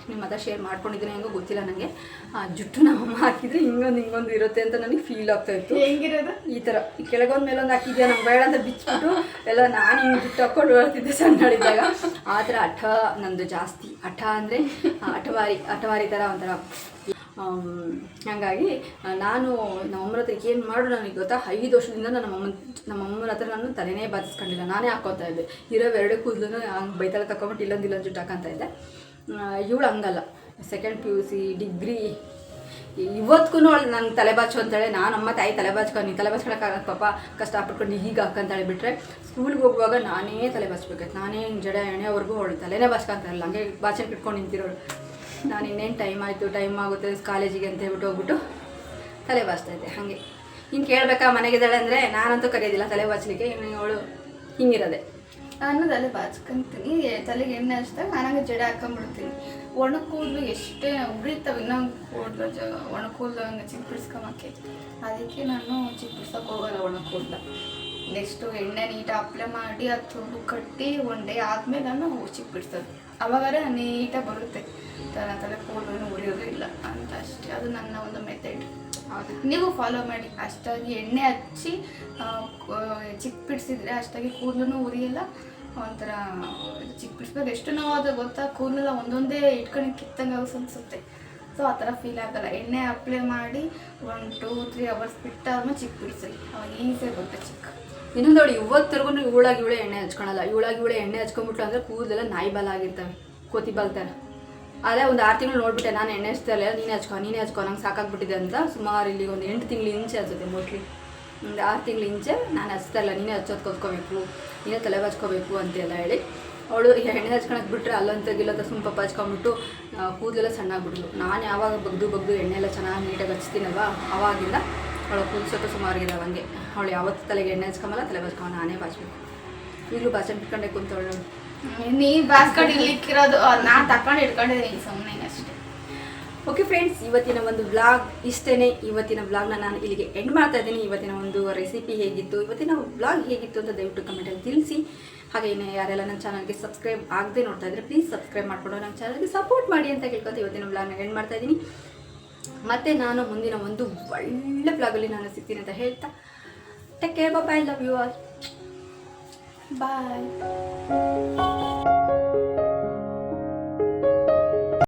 ನಿಮ್ಮ ಹತ್ರ ಶೇರ್ ಮಾಡ್ಕೊಂಡಿದ್ದೀನಿ ಹೆಂಗೋ ಗೊತ್ತಿಲ್ಲ ನನಗೆ ಆ ಜುಟ್ಟು ನಮ್ಮಮ್ಮ ಹಾಕಿದ್ರೆ ಹಿಂಗೊಂದು ಹಿಂಗೊಂದು ಇರುತ್ತೆ ಅಂತ ನನಗೆ ಫೀಲ್ ಆಗ್ತಾ ಇತ್ತು. ಹೆಂಗಿರೋದು? ಈ ಥರ ಈ ಕೆಳಗೊಂದು ಮೇಲೊಂದು ಹಾಕಿದ್ಯಾ ನಮ್ಗೆ ಬೇಡ ಅಂತ ಬಿಚ್ಬಿಟ್ಟು ಎಲ್ಲ ನಾನು ಹಿಂಗೆ ಜುಟ್ಟು ಹಾಕೊಂಡು ಬರ್ತಿದ್ದೆ ಸಣ್ಣಳಿದ್ದಾಗ. ಆ ಥರ ಹಠ ನಂದು ಜಾಸ್ತಿ. ಹಠ ಅಂದರೆ ಅಠವಾರಿ ಅಠವಾರಿ ಥರ ಒಂಥರ ಹಾಗಾಗಿ ನಾನು ನಾನು ನಮ್ಮಮ್ಮನ ಹತ್ರ ಏನು ಮಾಡು ನನಗೆ ಗೊತ್ತಾ? ಐದು ವರ್ಷದಿಂದ ನಮ್ಮ ಅಮ್ಮನ ನಮ್ಮ ಅಮ್ಮನ ಹತ್ರ ನಾನು ತಲೆನೇ ಬಾಚಿಸ್ಕೊಂಡಿಲ್ಲ ನಾನೇ ಹಾಕೋತಾ ಇದ್ದೆ. ಇರೋ ಎರಡು ಕೂದಲು ಹಂಗೆ ಬೈತಲೆ ತಗೊಂಬಿಟ್ಟು ಇಲ್ಲೊಂದು ಇಲ್ಲೊಂದು ಜುಟ್ಟು ಇದ್ದೆ. ಇವಳು ಹಂಗಲ್ಲ. Second P U C degree ಇವತ್ತಿಗೂ ಅವಳು ನನ್ನ ತಲೆ ಬಾಚು ಅಂತೇಳಿ. ನಾನು ಅಮ್ಮ ತಾಯಿ ತಲೆ ಬಾಚ್ಕೊ ನೀನು ತಲೆ ಬಾಚ್ಕೊಳಕ್ಕಾಗತ್ತೆ ಪಾಪ. ಕಷ್ಟಪಟ್ಕೊಂಡು ಹೀಗೆ ಹಾಕಂತಾಳೆ ಬಿಟ್ಟರೆ ಸ್ಕೂಲ್ಗೆ ಹೋಗುವಾಗ ನಾನೇ ತಲೆ ಬಾಚ್ಬೇಕಾಯ್ತು ನಾನೇ ಜಡೆ ಎಣ್ಣೆವರೆಗೂ ಅವಳು ತಲೆನೇ ಬಾಚ್ಕೊಂತ ಹಂಗೆ ಬಾಚೆ ಇಟ್ಕೊಂಡು ನಿಂತಿರೋಳು. ನಾನು ಇನ್ನೇನು ಟೈಮ್ ಆಯಿತು ಟೈಮ್ ಆಗುತ್ತೆ ಕಾಲೇಜಿಗೆ ಅಂತ ಹೇಳ್ಬಿಟ್ಟು ಹೋಗ್ಬಿಟ್ಟು ತಲೆ ಬಾಚ್ತಾ ಇದ್ದೆ, ಹಾಗೆ. ಹಿಂಗೆ ಕೇಳಬೇಕಾ ಮನೆಗಿದ್ದಾಳೆ ಅಂದರೆ ನಾನಂತೂ ಕರೆಯೋದಿಲ್ಲ ತಲೆ ಬಾಚಲಿಕ್ಕೆ ಅವಳು ಹಿಂಗಿರೋದೆ. ನಾನು ತಲೆ ಬಾಚ್ಕೊಂತೀನಿ ತಲೆಗೆ ಎಣ್ಣೆ ಹಚ್ಚಿದಾಗ ನಾನಾಗ ಜಡೆ ಹಾಕೊಂಡ್ಬಿಡ್ತೀನಿ ಒಣ ಕೂದಲು ಎಷ್ಟೇ ಉರಿತಾವೆ, ಇನ್ನೊಂದು ಕೂದಲು ಜ ಒಣ ಕೂದಲು ಹಂಗೆ ಚಿಕ್ಕ ಬಿಡಿಸ್ಕೊಂಬಕ್ಕೆ ಅದಕ್ಕೆ ನಾನು ಚಿಕ್ಕ ಬಿಡ್ಸೋಕೆ ಹೋಗಲ್ಲ ಒಣ ಕೂದಲು ನೆಕ್ಸ್ಟು ಎಣ್ಣೆ ನೀಟಾಗಿ ಅಪ್ಲೈ ಮಾಡಿ, ಅದು ಕಟ್ಟಿ ಡೇ ಆದಮೇಲೆ ನಾನು ಚಿಕ್ಕ ಬಿಡ್ಸೋದು ಅವಾಗಾರೆ ನೀಟಾಗಿ ಬರುತ್ತೆ. ತಲೆ ತಲೆ ಕೂದಲು ಉರಿಯೋದು ಇಲ್ಲ ಅಂತ ಅಷ್ಟೇ. ಅದು ನನ್ನ ಒಂದು ಮೆಥಡ್ ನೀವು ಫಾಲೋ ಮಾಡಿ. ಅಷ್ಟಾಗಿ ಎಣ್ಣೆ ಹಚ್ಚಿ ಚಿಕ್ಕ ಬಿಡಿಸಿದ್ರೆ ಅಷ್ಟಾಗಿ ಕೂದಲು ಉರಿಯಲ್ಲ. ಒಂಥರ ಚಿಕ್ಕ ಬಿಡಿಸ್ಬೇಕು ಎಷ್ಟು ನೋವಾದ ಗೊತ್ತಾ? ಕೂದಲೆಲ್ಲ ಒಂದೊಂದೇ ಇಟ್ಕೊಂಡು ಕಿತ್ತಂಗೆ ಅನಿಸುತ್ತೆ. ಸೊ ಆ ಥರ ಫೀಲ್ ಆಗಲ್ಲ. ಎಣ್ಣೆ ಅಪ್ಲೈ ಮಾಡಿ ಒನ್ ಟೂ ತ್ರೀ ಅವರ್ಸ್ ಬಿಟ್ಟಾದ್ಮೇಲೆ ಚಿಕ್ಕ ಬಿಡಿಸಿ ಅವಾಗ ಈಸಿಯಾಗಿ ಬರುತ್ತೆ ಚಿಕ್ಕ. ಇನ್ನೊಂದು ನೋಡಿ ಇವತ್ತರೆಗೂ ಇವಳಾಗಿ ಇವಳೆ ಎಣ್ಣೆ ಹಚ್ಕೊಳಲ್ಲ. ಇವಳಾಗಿ ಇವಳೆ ಎಣ್ಣೆ ಹಚ್ಕೊಂಡ್ಬಿಟ್ಲು ಅಂದರೆ ಕೂದಲೆಲ್ಲ ನಾಯಿ ಬಲ ಆಗಿರ್ತವೆ. ಕೋತಿ ಬಾಲ್ ಥರ ಅದೇ ಒಂದು ಆರು ತಿಂಗಳು ನೋಡ್ಬಿಟ್ಟೆ ನಾನು ಎಣ್ಣೆ ಹಚ್ತಾ ಇಲ್ಲ ನೀನೇ ಹಚ್ಕೊ ನೀನೇ ಹಚ್ಕೊ, ನಂಗೆ ಸಾಕಾಗ್ಬಿಟ್ಟಿದೆ ಅಂತ ಸುಮಾರು ಇಲ್ಲಿ ಒಂದು ಎಂಟು ತಿಂಗಳು ಇಂಚೆ ಹಚ್ಚುತ್ತೆ ಮೋಸ್ಟ್ಲಿ ಒಂದು ಆರು ತಿಂಗಳು ಇಂಚೆ ನಾನು ಹಚ್ತಾ ಇಲ್ಲ ನೀನೇ ಹಚ್ಚೋದು ಕಲ್ತ್ಕೋಬೇಕು, ನೀನೇ ತಲೆ ಹಚ್ಕೋಬೇಕು ಅಂತೆಲ್ಲ ಹೇಳಿ ಅವಳು ಎಣ್ಣೆ ಹಚ್ಕೊಳಕ್ಕೆ ಬಿಟ್ಟರೆ ಅಲ್ಲಂತ ಗಿಲ್ಲಂತ ಸುಮ್ಮ ಪಪ್ಪ ಹಚ್ಕೊಂಡ್ಬಿಟ್ಟು ಕೂದಲೆಲ್ಲ ಸಣ್ಣಾಗ್ಬಿಟ್ಲು ನಾನು ಯಾವಾಗ ಬಗ್ದು ಬಗ್ದು ಎಣ್ಣೆ ಎಲ್ಲ ಚೆನ್ನಾಗಿ ನೀಟಾಗಿ ಹಚ್ತೀನಲ್ವ, ಅವಾಗಿಂದ ಅವಳು ಕೂದಲು ಸುಮಾರು. ಹಂಗೆ. ಅವಳು ಯಾವತ್ತು ತಲೆಗೆ ಎಣ್ಣೆ ಹಚ್ಕೊಂಬಲ್ಲ, ತಲೆ ಬಾಚ್ಕೊಂಬ ನಾನೇ ಬಾಚ್ಬೇಕು. ಈಗಲೂ ಬಾಚನ್ ಬಿಟ್ಕೊಂಡೆ ಕುಂತವಳು ನೀ ಬಾಸ್ಕೊಂಡು ಇಲ್ಲಿಕ್ಕಿರೋದು ನಾನು ತಕೊಂಡು ಇಟ್ಕೊಂಡಿದ್ದೀನಿ ಸುಮ್ಮನೆ ಅಷ್ಟೇ. ಓಕೆ ಫ್ರೆಂಡ್ಸ್ ಇವತ್ತಿನ ಒಂದು ಬ್ಲಾಗ್ ಇಷ್ಟೇ ಇವತ್ತಿನ ಬ್ಲಾಗ್ನ ನಾನು ಇಲ್ಲಿಗೆ ಎಂಡ್ ಮಾಡ್ತಾ ಇದ್ದೀನಿ. ಇವತ್ತಿನ ಒಂದು ರೆಸಿಪಿ ಹೇಗಿತ್ತು, ಇವತ್ತಿನ ವ್ಲಾಗ್ ಹೇಗಿತ್ತು ಅಂತ ದಯವಿಟ್ಟು ಕಮೆಂಟಲ್ಲಿ ತಿಳಿಸಿ. ಹಾಗೆಯೇ ಯಾರೆಲ್ಲ ನನ್ನ ಚಾನಲ್ಗೆ ಸಬ್ಸ್ಕ್ರೈಬ್ ಆಗದೆ ನೋಡ್ತಾ ಇದ್ರೆ ಪ್ಲೀಸ್ ಸಬ್ಸ್ಕ್ರೈಬ್ ಮಾಡಿಕೊಂಡು ನನ್ನ ಚಾನಲ್ಗೆ ಸಪೋರ್ಟ್ ಮಾಡಿ ಅಂತ ಕೇಳ್ಕೊತ ಇವತ್ತಿನ ಬ್ಲಾಗ್ನ ಎಂಡ್ ಮಾಡ್ತಾ ಇದ್ದೀನಿ. ಮತ್ತೆ ನಾನು ಮುಂದಿನ ಒಂದು ಒಳ್ಳೆ ಬ್ಲಾಗಲ್ಲಿ ನಾನು ಸಿಗ್ತೀನಿ ಅಂತ ಹೇಳ್ತಾ take care bye love you all Bye.